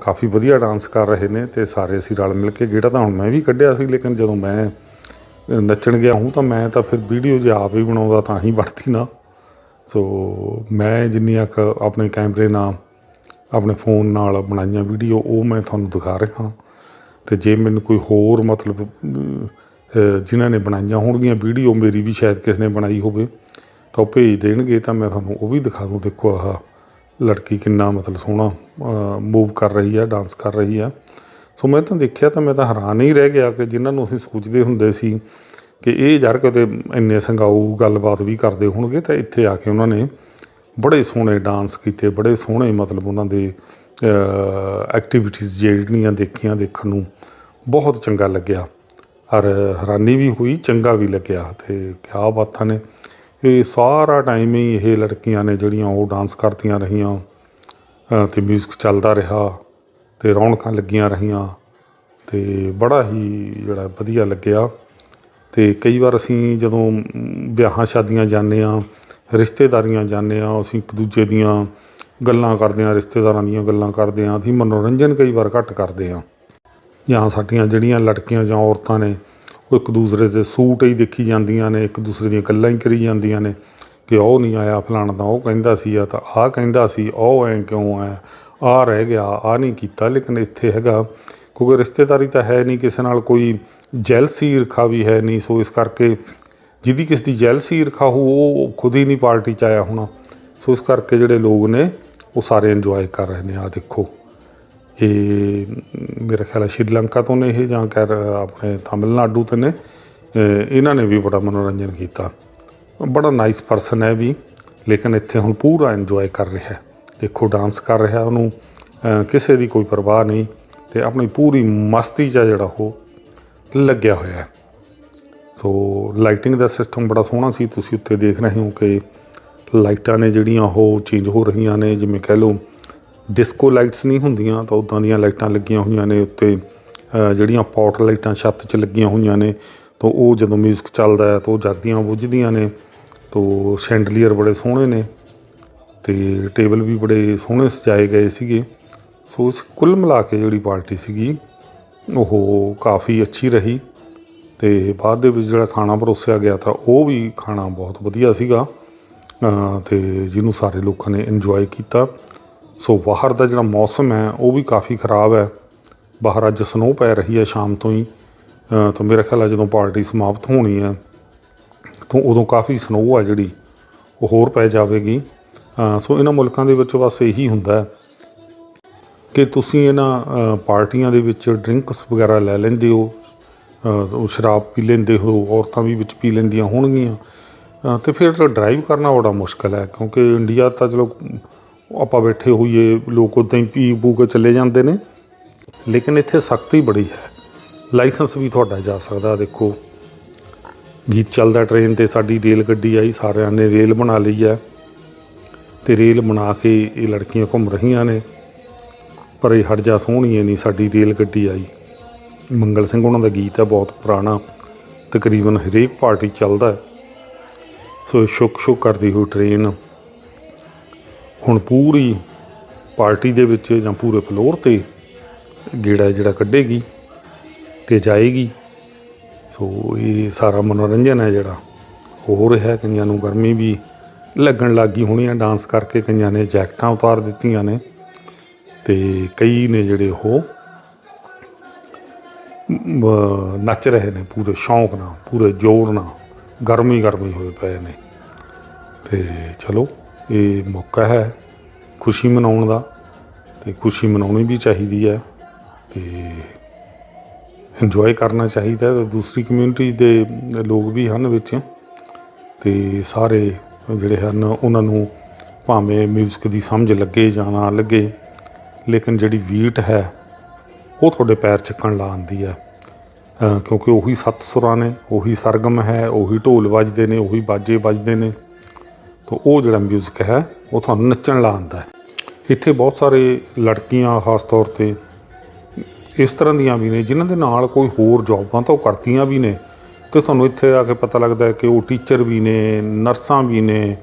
ਕਾਫੀ ਵਧੀਆ ਡਾਂਸ ਕਰ ਰਹੇ ਨੇ ਤੇ ਸਾਰੇ ਅਸੀਂ ਰਲ ਮਿਲ ਕੇ ਗੇੜਾ ਤਾਂ ਹੁਣ ਮੈਂ ਵੀ ਕੱਢਿਆ ਸੀ, ਲੇਕਿਨ ਜਦੋਂ ਮੈਂ ਨੱਚਣ ਗਿਆ ਹੂੰ ਤਾਂ ਮੈਂ ਤਾਂ ਫਿਰ ਵੀਡੀਓ ਜੇ ਆਪ ਹੀ ਬਣਾਉਂਦਾ ਤਾਂ ਹੀ ਬਣਦੀ ਨਾ। ਸੋ ਮੈਂ ਜਿੰਨੀਆਂ ਕ ਆਪਣੇ ਕੈਮਰੇ ਨਾਲ, ਆਪਣੇ ਫੋਨ ਨਾਲ ਬਣਾਈਆਂ ਵੀਡੀਓ ਉਹ ਮੈਂ ਤੁਹਾਨੂੰ ਦਿਖਾ ਰਿਹਾ ਹਾਂ। ਤੇ ਜੇ ਮੈਨੂੰ ਕੋਈ ਹੋਰ ਮਤਲਬ ਜਿਨ੍ਹਾਂ ਨੇ ਬਣਾਈਆਂ ਹੋਣਗੀਆਂ ਵੀਡੀਓ ਮੇਰੀ ਵੀ ਸ਼ਾਇਦ ਕਿਸੇ ਨੇ ਬਣਾਈ ਹੋਵੇ, ਤਾਂ ਉਹ ਭੇਜ ਦੇਣਗੇ, ਤਾਂ ਮੈਂ ਤੁਹਾਨੂੰ ਉਹ ਵੀ ਦਿਖਾ ਦੂੰ। ਦੇਖੋ ਆਹ ਲੜਕੀ ਕਿੰਨਾ ਮਤਲਬ ਸੋਹਣਾ ਮੂਵ ਕਰ ਰਹੀ ਆ ਡਾਂਸ ਕਰ ਰਹੀ ਆ। ਸੋ ਮੈਂ ਤਾਂ ਦੇਖਿਆ ਤਾਂ ਮੈਂ ਤਾਂ ਹੈਰਾਨ ਹੀ ਰਹਿ ਗਿਆ ਕਿ ਜਿਨ੍ਹਾਂ ਨੂੰ ਅਸੀਂ ਸੋਚਦੇ ਹੁੰਦੇ ਸੀ ਕਿ ਇਹ ਯਾਰ ਕਿਤੇ ਇੰਨੇ ਸੰਗਾਊ ਗੱਲਬਾਤ ਵੀ ਕਰਦੇ ਹੋਣਗੇ ਤਾਂ ਇੱਥੇ ਆ ਕੇ ਉਹਨਾਂ ਨੇ ਬੜੇ ਸੋਹਣੇ ਡਾਂਸ ਕੀਤੇ ਬੜੇ ਸੋਹਣੇ ਮਤਲਬ ਉਹਨਾਂ ਦੇ ਐਕਟੀਵਿਟੀਜ਼ ਜਿਹੜੀਆਂ ਦੇਖੀਆਂ ਦੇਖਣ ਨੂੰ ਬਹੁਤ ਚੰਗਾ ਲੱਗਿਆ। ਔਰ ਹੈਰਾਨੀ ਵੀ ਹੋਈ ਚੰਗਾ ਵੀ ਲੱਗਿਆ ਤੇ ਕਿਆ ਬਾਤਾਂ ਨੇ। ਇਹ ਸਾਰਾ ਟਾਈਮ ਹੀ ਇਹ ਲੜਕੀਆਂ ਨੇ ਜਿਹੜੀਆਂ ਉਹ ਡਾਂਸ ਕਰਦੀਆਂ ਰਹੀਆਂ ਅ, ਤੇ 뮤직 ਚੱਲਦਾ ਰਿਹਾ ਤੇ ਰੌਣਕਾਂ ਲੱਗੀਆਂ ਰਹੀਆਂ ਤੇ ਬੜਾ ਹੀ ਜਿਹੜਾ ਵਧੀਆ ਲੱਗਿਆ। ਅਤੇ ਕਈ ਵਾਰ ਅਸੀਂ ਜਦੋਂ ਵਿਆਹਾਂ ਸ਼ਾਦੀਆਂ ਜਾਂਦੇ ਹਾਂ, ਰਿਸ਼ਤੇਦਾਰੀਆਂ ਜਾਂਦੇ ਹਾਂ, ਅਸੀਂ ਇੱਕ ਦੂਜੇ ਦੀਆਂ ਗੱਲਾਂ ਕਰਦੇ ਹਾਂ, ਰਿਸ਼ਤੇਦਾਰਾਂ ਦੀਆਂ ਗੱਲਾਂ ਕਰਦੇ ਹਾਂ, ਅਸੀਂ ਮਨੋਰੰਜਨ ਕਈ ਵਾਰ ਘੱਟ ਕਰਦੇ ਹਾਂ। ਜਾਂ ਸਾਡੀਆਂ ਜਿਹੜੀਆਂ ਲੜਕੀਆਂ ਜਾਂ ਔਰਤਾਂ ਨੇ, ਉਹ ਇੱਕ ਦੂਸਰੇ ਦੇ ਸੂਟ ਹੀ ਦੇਖੀ ਜਾਂਦੀਆਂ ਨੇ, ਇੱਕ ਦੂਸਰੇ ਦੀਆਂ ਗੱਲਾਂ ਹੀ ਕਰੀ ਜਾਂਦੀਆਂ ਨੇ ਕਿ ਉਹ ਨਹੀਂ ਆਇਆ ਫਲਾਣਾ ਤਾਂ ਉਹ ਕਹਿੰਦਾ ਸੀ ਆ, ਤਾਂ ਆਹ ਕਹਿੰਦਾ ਸੀ, ਉਹ ਐਂ ਕਿਉਂ ਆਇਆ ਆ ਰਹਿ ਗਿਆ ਆ ਨਹੀਂ ਕੀਤਾ, ਲੇਕਿਨ ਇੱਥੇ ਹੈਗਾ ਕਿਉਂਕਿ ਰਿਸ਼ਤੇਦਾਰੀ ਤਾਂ ਹੈ ਨਹੀਂ, ਕਿਸੇ ਨਾਲ ਕੋਈ ਜੈਲਸੀ ਈਰਖਾ ਵੀ ਹੈ ਨਹੀਂ, ਸੋ ਇਸ ਕਰਕੇ ਜਿਹਦੀ ਕਿਸ ਦੀ ਜੈਲਸੀ ਈਰਖਾ ਹੋ ਉਹ ਖੁਦ ਹੀ ਨਹੀਂ ਪਾਰਟੀ ਚ ਆਇਆ ਹੋਣਾ। ਸੋ ਇਸ ਕਰਕੇ ਜਿਹੜੇ ਲੋਕ ਨੇ, ਉਹ ਸਾਰੇ ਇੰਜੋਏ ਕਰ ਰਹੇ ਨੇ। ਆ ਦੇਖੋ, ਇਹ ਮੇਰਾ ਖਿਆਲ ਹੈ ਸ਼੍ਰੀਲੰਕਾ ਤੋਂ ਨੇ ਇਹ ਜਾਂ ਕਰ ਆਪਣੇ ਤਾਮਿਲਨਾਡੂ ਤੋਂ ਨੇ। ਇਹਨਾਂ ਨੇ ਵੀ ਬੜਾ ਮਨੋਰੰਜਨ ਕੀਤਾ। ਬੜਾ ਨਾਈਸ ਪਰਸਨ ਹੈ ਵੀ, ਲੇਕਿਨ ਇੱਥੇ ਹੁਣ ਪੂਰਾ ਇੰਜੋਏ ਕਰ ਰਿਹਾ ਦੇਖੋ ਡਾਂਸ ਕਰ ਰਿਹਾ ਉਹਨੂੰ। ਕਿਸੇ ਦੀ ਕੋਈ ਪਰਵਾਹ ਨਹੀਂ। ਤੇ ਆਪਣੀ ਪੂਰੀ ਮਸਤੀ 'ਚ ਆ ਜਿਹੜਾ ਉਹ ਲੱਗਿਆ ਹੋਇਆ ਹੈ। ਸੋ ਲਾਈਟਿੰਗ ਦਾ ਸਿਸਟਮ ਬੜਾ ਸੋਹਣਾ ਸੀ। ਤੁਸੀਂ ਉੱਤੇ ਦੇਖ ਰਹੇ ਹੋ ਕਿ ਲਾਈਟਾਂ ਨੇ ਜਿਹੜੀਆਂ ਉਹ ਚੇਂਜ ਹੋ ਰਹੀਆਂ ਨੇ। ਜਿਵੇਂ ਕਹਿ ਲਓ ਡਿਸਕੋ ਲਾਈਟਸ ਨਹੀਂ ਹੁੰਦੀਆਂ ਤਾਂ ਉਦਾਂ ਦੀਆਂ ਲਾਈਟਾਂ ਲੱਗੀਆਂ ਹੋਈਆਂ ਨੇ। ਉੱਤੇ ਜਿਹੜੀਆਂ ਪੌਟ ਲਾਈਟਾਂ ਛੱਤ 'ਚ ਲੱਗੀਆਂ ਹੋਈਆਂ ਨੇ। ਤਾਂ ਉਹ ਜਦੋਂ 뮤직 ਚੱਲਦਾ ਹੈ ਤਾਂ ਉਹ ਜਗਦੀਆਂ ਬੁੱਝਦੀਆਂ ਨੇ। ਤਾਂ ਸ਼ੈਂਡਲੀਅਰ ਬੜੇ ਸੋਹਣੇ ਨੇ ਤੇ ਟੇਬਲ ਵੀ ਬੜੇ ਸੋਹਣੇ ਸਜਾਏ ਗਏ ਸੀਗੇ। ਸੋ ਇਸ ਕੁੱਲ ਮਿਲਾ ਕੇ ਜਿਹੜੀ ਪਾਰਟੀ ਸੀਗੀ ਉਹ ਕਾਫੀ ਅੱਛੀ ਰਹੀ ਤੇ ਬਾਅਦ ਦੇ ਵਿੱਚ ਜਿਹੜਾ ਖਾਣਾ ਪਰੋਸਿਆ ਗਿਆ ਤਾਂ ਉਹ ਵੀ ਖਾਣਾ ਬਹੁਤ ਵਧੀਆ ਸੀਗਾ ਅ, ਤੇ ਜਿਹਨੂੰ ਸਾਰੇ ਲੋਕਾਂ ਨੇ ਇੰਜੋਏ ਕੀਤਾ। ਸੋ ਬਾਹਰ ਦਾ ਜਿਹੜਾ ਮੌਸਮ ਹੈ ਉਹ ਵੀ ਕਾਫੀ ਖਰਾਬ ਹੈ। ਬਾਹਰ ਅੱਜ ਸਨੋ ਪੈ ਰਹੀ ਹੈ ਸ਼ਾਮ ਤੋਂ ਹੀ ਤਾਂ ਮੇਰਾ ਖਿਆਲ ਹੈ ਜਦੋਂ ਪਾਰਟੀ ਸਮਾਪਤ ਹੋਣੀ ਹੈ ਤਾਂ ਉਦੋਂ ਕਾਫੀ ਸਨੋ ਆ ਜਿਹੜੀ ਉਹ ਹੋਰ ਪੈ ਜਾਵੇਗੀ। ਸੋ ਇਹਨਾਂ ਮੁਲਕਾਂ ਦੇ ਵਿੱਚ ਬਸ ਇਹੀ ਹੁੰਦਾ ਹੈ ਕਿ ਤੁਸੀਂ ਇਹਨਾਂ ਪਾਰਟੀਆਂ ਦੇ ਵਿੱਚ ਡਰਿੰਕਸ ਵਗੈਰਾ ਲੈ ਲੈਂਦੇ ਹੋ ਉਹ ਸ਼ਰਾਬ ਪੀ ਲੈਂਦੇ ਹੋ ਔਰਤਾਂ ਵੀ ਵਿੱਚ ਪੀ ਲੈਂਦੀਆਂ ਹੋਣਗੀਆਂ। ਅ, ਤੇ ਫਿਰ ਡਰਾਈਵ ਕਰਨਾ ਬੜਾ ਮੁਸ਼ਕਲ ਹੈ ਕਿਉਂਕਿ ਇੰਡੀਆ ਤਾਂ ਚਲੋ ਆਪਾਂ ਬੈਠੇ ਹੋਈਏ ਲੋਕ ਉਦਾਂ ਹੀ ਪੀ ਪੂ ਕੇ ਚਲੇ ਜਾਂਦੇ ਨੇ। ਲੇਕਿਨ ਇੱਥੇ ਸਖਤੀ ਬੜੀ ਹੈ। ਲਾਇਸੈਂਸ ਵੀ ਤੁਹਾਡਾ ਜਾ ਸਕਦਾ ਦੇਖੋ। ਗੀਤ ਚੱਲਦਾ ਟ੍ਰੇਨ ਤੇ ਸਾਡੀ ਰੇਲ ਗੱਡੀ ਆਈ ਸਾਰਿਆਂ ਨੇ ਰੇਲ ਬਣਾ ਲਈ ਹੈ। ਤੇ ਰੇਲ ਬਣਾ ਕੇ ਇਹ ਲੜਕੀਆਂ ਘੁੰਮ ਰਹੀਆਂ ਨੇ। ਪਰ ਇਹ ਹਟ ਜਾ ਸੋਹਣੀਏ ਨਹੀਂ, ਸਾਡੀ ਰੇਲ ਗੱਡੀ ਆਈ। ਮੰਗਲ ਸਿੰਘ ਉਹਨਾਂ ਦਾ ਗੀਤ ਹੈ ਬਹੁਤ ਪੁਰਾਣਾ, ਤਕਰੀਬਨ ਹਰੇਕ ਪਾਰਟੀ ਚੱਲਦਾ ਹੈ ਸੋ ਸ਼ੁਕ ਸ਼ੁਕ ਕਰਦੀ ਹੋਈ ਟ੍ਰੇਨ ਹੁਣ ਪੂਰੀ ਪਾਰਟੀ ਦੇ ਵਿੱਚ ਜਾਂ ਪੂਰੇ ਫਲੋਰ ਤੇ ਗੇੜਾ ਜਿਹੜਾ ਕੱਢੇਗੀ ਤੇ ਜਾਏਗੀ। ਸੋ ਇਹ ਸਾਰਾ ਮਨੋਰੰਜਨ ਹੈ ਜਿਹੜਾ। ਹੋ ਰਿਹਾ ਕਈਆਂ ਨੂੰ ਗਰਮੀ ਵੀ ਲੱਗਣ ਲੱਗੀ ਹੋਣੀ ਆ ਡਾਂਸ ਕਰਕੇ ਕਈਆਂ ਨੇ ਜੈਕਟਾਂ ਉਤਾਰ ਦਿੱਤੀਆਂ ਨੇ। ਤੇ ਕਈ ਨੇ ਜਿਹੜੇ ਉਹ ਨੱਚ ਰਹੇ ਨੇ ਪੂਰੇ ਸ਼ੌਂਕ ਨਾਲ, ਪੂਰੇ ਜ਼ੋਰ ਨਾਲ, ਗਰਮੀ ਗਰਮੀ ਹੋਏ ਪਏ ਨੇ। ਤੇ ਚਲੋ, ਇਹ ਮੌਕਾ ਹੈ ਖੁਸ਼ੀ ਮਨਾਉਣ ਦਾ ਤੇ ਖੁਸ਼ੀ ਮਨਾਉਣੀ ਵੀ ਚਾਹੀਦੀ ਹੈ ਤੇ ਇੰਜੋਏ ਕਰਨਾ ਚਾਹੀਦਾ ਤੇ ਦੂਸਰੀ ਕਮਿਊਨਿਟੀ ਦੇ ਲੋਕ ਵੀ ਹਨ ਵਿੱਚ ਤੇ ਸਾਰੇ ਜਿਹੜੇ ਹਨ, ਉਹਨਾਂ ਨੂੰ ਭਾਵੇਂ 뮤직 ਦੀ ਸਮਝ ਲੱਗੇ ਜਾਂ ਨਾ ਲੱਗੇ ਲੇਕਿਨ ਜਿਹੜੀ ਵੀਟ ਹੈ ਉਹ ਤੁਹਾਡੇ ਪੈਰ ਚੱਕਣ ਲਾ ਆਉਂਦੀ ਹੈ। ਕਿਉਂਕਿ ਉਹੀ ਸੱਤ ਸੁਰਾਂ ਨੇ ਉਹੀ ਸਰਗਮ ਹੈ ਉਹੀ ਢੋਲ ਵੱਜਦੇ ਨੇ ਉਹੀ ਬਾਜੇ ਵੱਜਦੇ ਨੇ। ਤਾਂ ਉਹ ਜਿਹੜਾ 뮤직 ਹੈ ਉਹ ਤੁਹਾਨੂੰ ਨੱਚਣ ਲਾ ਆਉਂਦਾ ਹੈ। ਇੱਥੇ ਬਹੁਤ ਸਾਰੇ ਲੜਕੀਆਂ ਖਾਸ ਤੌਰ ਤੇ ਇਸ ਤਰ੍ਹਾਂ ਦੀਆਂ ਵੀ ਨੇ ਜਿਨ੍ਹਾਂ ਦੇ ਨਾਲ ਕੋਈ ਹੋਰ ਜੌਬਾਂ ਤਾਂ ਉਹ ਕਰਦੀਆਂ ਵੀ ਨੇ। ਤੇ ਤੁਹਾਨੂੰ ਇੱਥੇ ਆ ਕੇ ਪਤਾ ਲੱਗਦਾ ਹੈ ਕਿ ਉਹ ਟੀਚਰ ਵੀ ਨੇ ਨਰਸਾਂ ਵੀ ਨੇ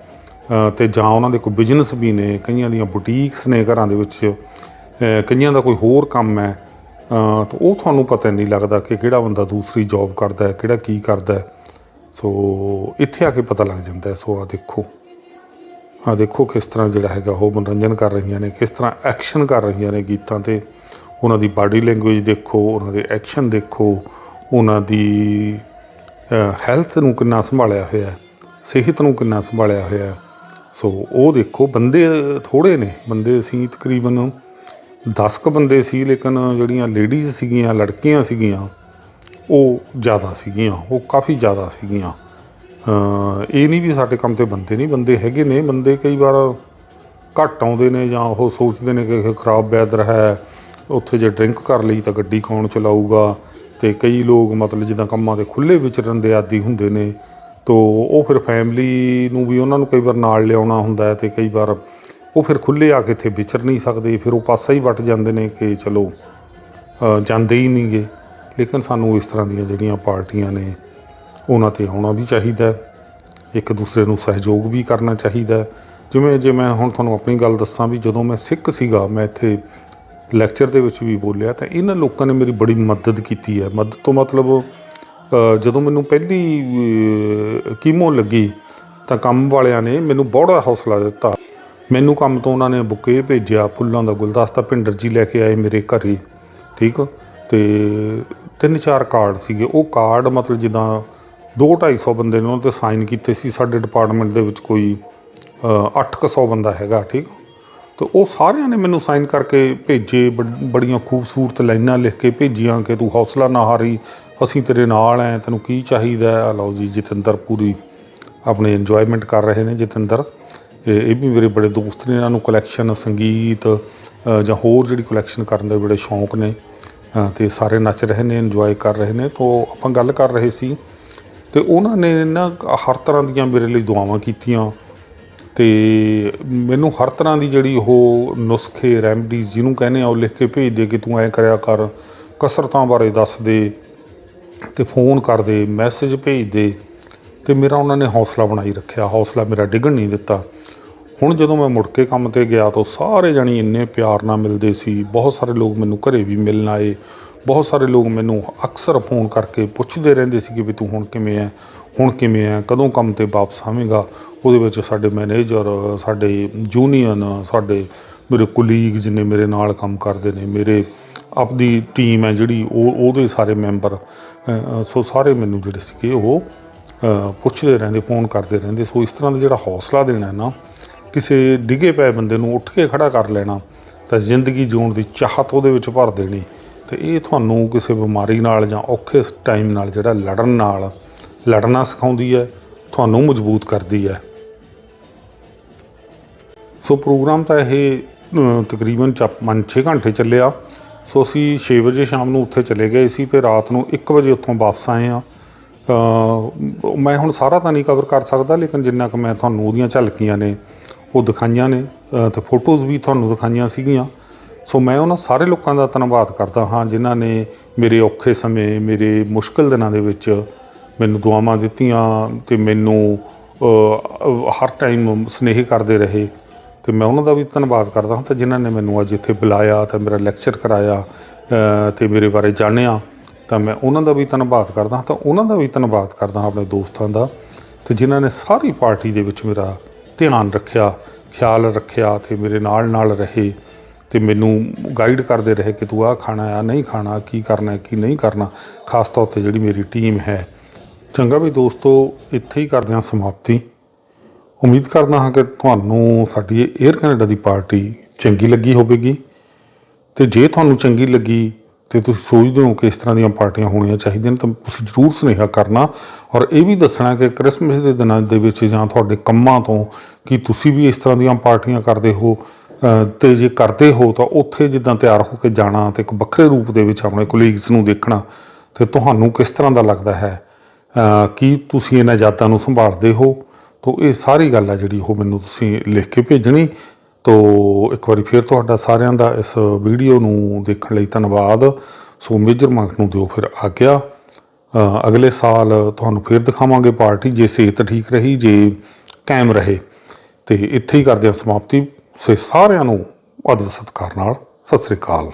ਅ, ਤੇ ਜਾਂ ਉਹਨਾਂ ਦੇ ਕੋਈ ਬਿਜ਼ਨਸ ਵੀ ਨੇ ਕਈਆਂ ਦੀਆਂ ਬੁਟੀਕਸ ਨੇ ਘਰਾਂ ਦੇ ਵਿੱਚ। ਕਈਆਂ ਦਾ ਕੋਈ ਹੋਰ ਕੰਮ ਹੈ ਤਾਂ ਉਹ ਤੁਹਾਨੂੰ ਪਤਾ ਨਹੀਂ ਲੱਗਦਾ ਕਿ ਕਿਹੜਾ ਬੰਦਾ ਦੂਸਰੀ ਜੌਬ ਕਰਦਾ ਹੈ, ਕਿਹੜਾ ਕੀ ਕਰਦਾ ਹੈ। ਸੋ ਇੱਥੇ ਆ ਕੇ ਪਤਾ ਲੱਗ ਜਾਂਦਾ ਸੋ ਆ ਦੇਖੋ। ਆ ਦੇਖੋ ਕਿਸ ਤਰ੍ਹਾਂ ਜਿਹੜਾ ਹੈਗਾ ਉਹ ਮਨੋਰੰਜਨ ਕਰ ਰਹੀਆਂ ਨੇ, ਕਿਸ ਤਰ੍ਹਾਂ ਐਕਸ਼ਨ ਕਰ ਰਹੀਆਂ ਨੇ ਗੀਤਾਂ ਤੇ। ਉਹਨਾਂ ਦੀ ਬਾਡੀ ਲੈਂਗੁਏਜ ਦੇਖੋ, ਉਹਨਾਂ ਦੇ ਐਕਸ਼ਨ ਦੇਖੋ, ਉਹਨਾਂ ਦੀ ਹੈਲਥ ਨੂੰ ਕਿੰਨਾ ਸੰਭਾਲਿਆ ਹੋਇਆ ਹੈ, ਸਿਹਤ ਨੂੰ ਕਿੰਨਾ ਸੰਭਾਲਿਆ ਹੋਇਆ ਹੈ। ਸੋ ਉਹ ਦੇਖੋ, ਬੰਦੇ ਥੋੜੇ ਨੇ, ਬੰਦੇ ਅਸੀਂ ਤਕਰੀਬਨ 10 ਕੁ ਬੰਦੇ ਸੀ, ਲੇਕਿਨ ਜਿਹੜੀਆਂ ਲੇਡੀਜ਼ ਸੀਗੀਆਂ, ਲੜਕੀਆਂ ਸੀਗੀਆਂ, ਉਹ ਜ਼ਿਆਦਾ ਸੀਗੀਆਂ, ਉਹ ਕਾਫੀ ਜ਼ਿਆਦਾ ਸੀਗੀਆਂ। ਇਹ ਨਹੀਂ ਵੀ ਸਾਡੇ ਕੰਮ ਤੇ ਬੰਦੇ ਨਹੀਂ, ਬੰਦੇ ਹੈਗੇ ਨੇ, ਬੰਦੇ ਕਈ ਵਾਰ ਘੱਟ ਆਉਂਦੇ ਨੇ ਜਾਂ ਉਹ ਸੋਚਦੇ ਨੇ ਕਿ ਖਰਾਬ ਵੈਦਰ ਹੈ, ਉੱਥੇ ਜੇ ਡਰਿੰਕ ਕਰ ਲਈ ਤਾਂ ਗੱਡੀ ਕੌਣ ਚਲਾਊਗਾ? ਤੇ ਕਈ ਲੋਕ ਮਤਲਬ ਜਿੱਦਾਂ ਕੰਮਾਂ ਦੇ ਖੁੱਲੇ ਵਿਚਰਨ ਦੇ ਆਦੀ ਹੁੰਦੇ ਨੇ, ਤੋ ਉਹ ਫਿਰ ਫੈਮਿਲੀ ਨੂੰ ਵੀ ਉਹਨਾਂ ਨੂੰ ਕਈ ਵਾਰ ਨਾਲ ਲਿਆਉਣਾ ਹੁੰਦਾ ਹੈ ਤੇ ਕਈ ਵਾਰ ਉਹ ਫਿਰ ਖੁੱਲੇ ਆ ਕੇ ਇੱਥੇ ਵਿਚਰ ਨਹੀਂ ਸਕਦੇ ਫਿਰ ਉਹ ਪਾਸਾ ਹੀ ਵੱਟ ਜਾਂਦੇ ਨੇ ਕਿ ਚਲੋ ਜਾਂਦੇ ਹੀ ਨਹੀਂਗੇ ਲੇਕਿਨ ਸਾਨੂੰ ਇਸ ਤਰ੍ਹਾਂ ਦੀਆਂ ਜਿਹੜੀਆਂ ਪਾਰਟੀਆਂ ਨੇ ਉਹਨਾਂ ਤੇ ਆਉਣਾ ਵੀ ਚਾਹੀਦਾ ਇੱਕ ਦੂਸਰੇ ਨੂੰ ਸਹਿਯੋਗ ਵੀ ਕਰਨਾ ਚਾਹੀਦਾ ਜਿਵੇਂ ਜੇ ਮੈਂ ਹੁਣ ਤੁਹਾਨੂੰ ਆਪਣੀ ਗੱਲ ਦੱਸਾਂ ਵੀ ਜਦੋਂ ਮੈਂ ਸਿੱਖ ਸੀਗਾ ਮੈਂ ਇੱਥੇ ਲੈਕਚਰ ਦੇ ਵਿੱਚ ਵੀ ਬੋਲਿਆ ਤਾਂ ਇਹਨਾਂ ਲੋਕਾਂ ਨੇ ਮੇਰੀ ਬੜੀ ਮਦਦ ਕੀਤੀ ਹੈ। ਮਦਦ ਤੋਂ ਮਤਲਬ ਜਦੋਂ ਮੈਨੂੰ ਪਹਿਲੀ ਅ, ਕੀਮੋ ਲੱਗੀ ਤਾਂ ਕੰਮ ਵਾਲਿਆਂ ਨੇ ਮੈਨੂੰ ਬੜਾ ਹੌਸਲਾ ਦਿੱਤਾ। ਮੈਨੂੰ ਕੰਮ ਤੋਂ ਉਹਨਾਂ ਨੇ ਬੁਕੇ ਭੇਜਿਆ, ਫੁੱਲਾਂ ਦਾ ਗੁਲਦਸਤਾ ਭਿੰਡਰ ਜੀ ਲੈ ਕੇ ਆਏ ਮੇਰੇ ਘਰੇ, ਠੀਕ? ਤੇ ਤਿੰਨ ਚਾਰ ਕਾਰਡ ਸੀਗੇ। ਉਹ ਕਾਰਡ ਮਤਲਬ ਜਿੱਦਾਂ 2-250 ਬੰਦੇ ਨੇ ਉਹਨਾਂ ਤੇ ਸਾਈਨ ਕੀਤੇ ਸੀ। ਸਾਡੇ ਡਿਪਾਰਟਮੈਂਟ ਦੇ ਵਿੱਚ ਕੋਈ 800 ਬੰਦਾ ਹੈਗਾ, ਠੀਕ? ਤੇ ਉਹ ਸਾਰਿਆਂ ਨੇ ਮੈਨੂੰ ਸਾਈਨ ਕਰਕੇ ਭੇਜੇ, ਬੜ- ਬੜੀਆਂ ਖੂਬਸੂਰਤ ਲਾਈਨਾਂ ਲਿਖ ਕੇ ਭੇਜੀਆਂ ਕਿ ਤੂੰ ਹੌਸਲਾ ਨਾ ਹਾਰੀ, ਅਸੀਂ ਤੇਰੇ ਨਾਲ ਐ, ਤੈਨੂੰ ਕੀ ਚਾਹੀਦਾ? ਲਓ ਜੀ, ਜਤਿੰਦਰ ਪੂਰੀ ਆਪਣੇ ਇੰਜੋਇਮੈਂਟ ਕਰ ਰਹੇ ਨੇ ਜਤਿੰਦਰ। ਇਹ ਇਹ ਵੀ ਮੇਰੇ ਬੜੇ ਦੋਸਤ ਨੇ ਇਹਨਾਂ ਨੂੰ ਕਲੈਕਸ਼ਨ ਸੰਗੀਤ ਜਾਂ ਹੋਰ ਜਿਹੜੀ ਕਲੈਕਸ਼ਨ ਕਰਨ ਦੇ ਬੜੇ ਸ਼ੌਂਕ ਨੇ। ਅ, ਤੇ ਸਾਰੇ ਨੱਚ ਰਹੇ ਨੇ ਇੰਜੋਏ ਕਰ ਰਹੇ ਨੇ। ਤੋਂ ਆਪਾਂ ਗੱਲ ਕਰ ਰਹੇ ਸੀ ਤੇ ਉਹਨਾਂ ਨੇ ਨਾ ਹਰ ਤਰ੍ਹਾਂ ਦੀਆਂ ਮੇਰੇ ਲਈ ਦੁਆਵਾਂ ਕੀਤੀਆਂ। ਤੇ ਮੈਨੂੰ ਹਰ ਤਰ੍ਹਾਂ ਦੀ ਜਿਹੜੀ ਉਹ ਨੁਸਖੇ ਰੈਮਡੀਜ਼ ਜਿਹਨੂੰ ਕਹਿੰਦੇ ਆ ਉਹ ਲਿਖ ਕੇ ਭੇਜ ਦੇ ਕਿ ਤੂੰ ਐ ਕਰਿਆ ਕਰ ਕਸਰਤਾਂ ਬਾਰੇ ਦੱਸ ਦੇ ਤੇ ਫੋਨ ਕਰ ਦੇ ਮੈਸੇਜ ਭੇਜ ਦੇ। ਤੇ ਮੇਰਾ ਉਹਨਾਂ ਨੇ ਹੌਸਲਾ ਬਣਾਈ ਰੱਖਿਆ। ਹੌਸਲਾ ਮੇਰਾ ਡਿੱਗਣ ਨਹੀਂ ਦਿੱਤਾ। ਹੁਣ ਜਦੋਂ ਮੈਂ ਮੁੜ ਕੇ ਕੰਮ ਤੇ ਗਿਆ ਤਾਂ ਸਾਰੇ ਜਣੀ ਇੰਨੇ ਪਿਆਰ ਨਾਲ ਮਿਲਦੇ ਸੀ। ਬਹੁਤ ਸਾਰੇ ਲੋਕ ਮੈਨੂੰ ਘਰੇ ਵੀ ਮਿਲਣ ਆਏ। ਬਹੁਤ ਸਾਰੇ ਲੋਕ ਮੈਨੂੰ ਅਕਸਰ ਫੋਨ ਕਰਕੇ ਪੁੱਛਦੇ ਰਹਿੰਦੇ ਸੀ ਕਿ ਵੀ ਤੂੰ ਹੁਣ ਕਿਵੇਂ ਹੈ ਹੁਣ ਕਿਵੇਂ ਹੈ ਕਦੋਂ ਕੰਮ ਤੇ ਵਾਪਸ ਆਵੇਂਗਾ? ਉਹਦੇ ਵਿੱਚ ਸਾਡੇ ਮੈਨੇਜਰ, ਸਾਡੇ ਜੂਨੀਅਰ ਸਾਡੇ ਮੇਰੇ ਕੁਲੀਗ ਜਿੰਨੇ ਮੇਰੇ ਨਾਲ ਕੰਮ ਕਰਦੇ ਨੇ, ਮੇਰੇ ਆਪਦੀ ਟੀਮ ਹੈ ਜਿਹੜੀ, ਉਹ, ਉਹਦੇ ਸਾਰੇ ਮੈਂਬਰ ਸੋ ਸਾਰੇ ਮੈਨੂੰ ਜਿਹੜੇ ਸੀਗੇ ਉਹ ਪੁੱਛਦੇ ਰਹਿੰਦੇ, ਫੋਨ ਕਰਦੇ ਰਹਿੰਦੇ। ਸੋ ਇਸ ਤਰ੍ਹਾਂ ਦਾ ਜਿਹੜਾ ਹੌਸਲਾ ਦੇਣਾ ਹੈ ਨਾ ਕਿਸੇ ਡਿੱਗੇ ਪਏ ਬੰਦੇ ਨੂੰ ਉੱਠ ਕੇ ਖੜਾ ਕਰ ਲੈਣਾ ਤਾਂ ਜ਼ਿੰਦਗੀ ਜਿਉਣ ਦੀ ਚਾਹਤ ਉਹਦੇ ਵਿੱਚ ਭਰ ਦੇਣੀ। ਤੇ ਇਹ ਤੁਹਾਨੂੰ ਕਿਸੇ ਬਿਮਾਰੀ ਨਾਲ ਜਾਂ ਔਖੇ ਟਾਈਮ ਨਾਲ ਜਿਹੜਾ ਲੜਨ ਨਾਲ ਲੜਨਾ ਸਿਖਾਉਂਦੀ ਹੈ ਤੁਹਾਨੂੰ ਮਜ਼ਬੂਤ ਕਰਦੀ ਹੈ। ਸੋ ਪ੍ਰੋਗਰਾਮ ਤਾਂ ਇਹ ਅ, ਤਕਰੀਬਨ 5-6 ਘੰਟੇ ਚੱਲਿਆ। ਸੋ ਅਸੀਂ 6 ਵਜੇ ਸ਼ਾਮ ਨੂੰ ਉੱਥੇ ਚਲੇ ਗਏ ਸੀ ਤੇ ਰਾਤ ਨੂੰ 1 ਵਜੇ ਉੱਥੋਂ ਵਾਪਸ ਆਏ ਆ ਮੈਂ ਹੁਣ ਸਾਰਾ ਤਾਂ ਨਹੀਂ ਕਵਰ ਕਰ ਸਕਦਾ ਲੇਕਿਨ ਜਿੰਨਾ ਕੁ ਮੈਂ ਤੁਹਾਨੂੰ ਉਹਦੀਆਂ ਝਲਕੀਆਂ ਨੇ ਉਹ ਦਿਖਾਈਆਂ ਨੇ ਅ, ਤੇ ਫੋਟੋਜ਼ ਵੀ ਤੁਹਾਨੂੰ ਦਿਖਾਈਆਂ ਸੀਗੀਆਂ। ਸੋ ਮੈਂ ਉਹਨਾਂ ਸਾਰੇ ਲੋਕਾਂ ਦਾ ਧੰਨਵਾਦ ਕਰਦਾ ਹਾਂ ਜਿਨ੍ਹਾਂ ਨੇ ਮੇਰੇ ਔਖੇ ਸਮੇਂ ਮੇਰੇ ਮੁਸ਼ਕਲ ਦਿਨਾਂ ਦੇ ਵਿੱਚ ਮੈਨੂੰ ਦੁਆਵਾਂ ਦਿੱਤੀਆਂ ਤੇ ਮੈਨੂੰ ਹਰ ਟਾਈਮ ਸਨੇਹ ਕਰਦੇ ਰਹੇ। ਤੇ ਮੈਂ ਉਹਨਾਂ ਦਾ ਵੀ ਧੰਨਵਾਦ ਕਰਦਾ ਹਾਂ ਤੇ ਜਿਨ੍ਹਾਂ ਨੇ ਮੈਨੂੰ ਅੱਜ ਇੱਥੇ ਬੁਲਾਇਆ ਤੇ ਮੇਰਾ ਲੈਕਚਰ ਕਰਾਇਆ ਅ, ਤੇ ਮੇਰੇ ਬਾਰੇ ਜਾਣਿਆ ਤਾਂ ਮੈਂ ਉਹਨਾਂ ਦਾ ਵੀ ਧੰਨਵਾਦ ਕਰਦਾ ਹਾਂ। ਤਾਂ ਉਹਨਾਂ ਦਾ ਵੀ ਧੰਨਵਾਦ ਕਰਦਾ ਹਾਂ ਆਪਣੇ ਦੋਸਤਾਂ ਦਾ ਤੇ ਜਿਨ੍ਹਾਂ ਨੇ ਸਾਰੀ ਪਾਰਟੀ ਦੇ ਵਿੱਚ ਮੇਰਾ ਧਿਆਨ ਰੱਖਿਆ, ਖਿਆਲ ਰੱਖਿਆ ਤੇ ਮੇਰੇ ਨਾਲ ਨਾਲ ਰਹੇ ਤੇ ਮੈਨੂੰ ਗਾਈਡ ਕਰਦੇ ਰਹੇ ਕਿ ਤੂੰ ਆਹ ਖਾਣਾ ਆ ਨਹੀਂ ਖਾਣਾ, ਕੀ ਕਰਨਾ ਕੀ ਨਹੀਂ ਕਰਨਾ, ਖਾਸ ਤੌਰ ਤੇ ਜਿਹੜੀ ਮੇਰੀ ਟੀਮ ਹੈ। ਚੰਗਾ ਵੀ ਦੋਸਤੋ, ਇੱਥੇ ਹੀ ਕਰਦੇ ਹਾਂ ਸਮਾਪਤੀ। ਉਮੀਦ ਕਰਦਾ ਹਾਂ ਕਿ ਤੁਹਾਨੂੰ ਸਾਡੀ ਇਹ 에ਅਰ ਕੈਨੇਡਾ ਦੀ ਪਾਰਟੀ ਚੰਗੀ ਲੱਗੀ ਹੋਵੇਗੀ। ਤੇ ਜੇ ਤੁਹਾਨੂੰ ਚੰਗੀ ਲੱਗੀ ਤੇ ਤੁਸੀਂ ਸੋਚਦੇ ਹੋ ਕਿ ਇਸ ਤਰ੍ਹਾਂ ਦੀਆਂ ਪਾਰਟੀਆਂ ਹੋਣੀਆਂ ਚਾਹੀਦੀਆਂ ਨੇ ਤਾਂ ਤੁਸੀਂ ਜ਼ਰੂਰ ਸੁਨੇਹਾ ਕਰਨਾ। ਔਰ ਇਹ ਵੀ ਦੱਸਣਾ ਕਿ ਕ੍ਰਿਸਮਸ ਦੇ ਦਿਨਾਂ ਦੇ ਵਿੱਚ ਜਾਂ ਤੁਹਾਡੇ ਕੰਮਾਂ ਤੋਂ ਕਿ ਤੁਸੀਂ ਵੀ ਇਸ ਤਰ੍ਹਾਂ ਦੀਆਂ ਪਾਰਟੀਆਂ ਕਰਦੇ ਹੋ ਅ, ਤੇ ਜੇ ਕਰਦੇ ਹੋ ਤਾਂ ਉੱਥੇ ਜਿੱਦਾਂ ਤਿਆਰ ਹੋ ਕੇ ਜਾਣਾ ਤੇ ਇੱਕ ਵੱਖਰੇ ਰੂਪ ਦੇ ਵਿੱਚ ਆਪਣੇ ਕੋਲੀਗਸ ਨੂੰ ਦੇਖਣਾ ਤੇ ਤੁਹਾਨੂੰ ਕਿਸ ਤਰ੍ਹਾਂ ਦਾ ਲੱਗਦਾ ਹੈ? ਕੀ ਤੁਸੀਂ ਇਹਨਾਂ ਜਾਤਾਂ ਨੂੰ ਸੰਭਾਲਦੇ ਹੋ? ਤੋ ਇਹ ਸਾਰੀ ਗੱਲ ਹੈ ਜਿਹੜੀ ਉਹ ਮੈਨੂੰ ਤੁਸੀਂ ਲਿਖ ਕੇ ਭੇਜਣੀ। ਤੋ ਇੱਕ ਵਾਰੀ ਫਿਰ ਤੁਹਾਡਾ ਸਾਰਿਆਂ ਦਾ ਇਸ ਵੀਡੀਓ ਨੂੰ ਦੇਖਣ ਲਈ ਧੰਨਵਾਦ। ਸੋ ਮੇਜਰ ਮੰਕ ਨੂੰ ਦਿਓ ਫਿਰ ਆਗਿਆ। ਅਗਲੇ ਸਾਲ ਤੁਹਾਨੂੰ ਫਿਰ ਦਿਖਾਵਾਂਗੇ ਪਾਰਟੀ, ਜੇ ਸਿਹਤ ਠੀਕ ਰਹੀ, ਜੇ ਕਾਇਮ ਰਹੇ। ਤੇ ਇੱਥੇ ਹੀ ਕਰਦੇ ਹਾਂ ਸਮਾਪਤੀ। ਸੇ ਸਾਰਿਆਂ ਨੂੰ ਆਦਰ ਸਤਿਕਾਰ ਨਾਲ। ਸਤਿ ਸ੍ਰੀ ਅਕਾਲ।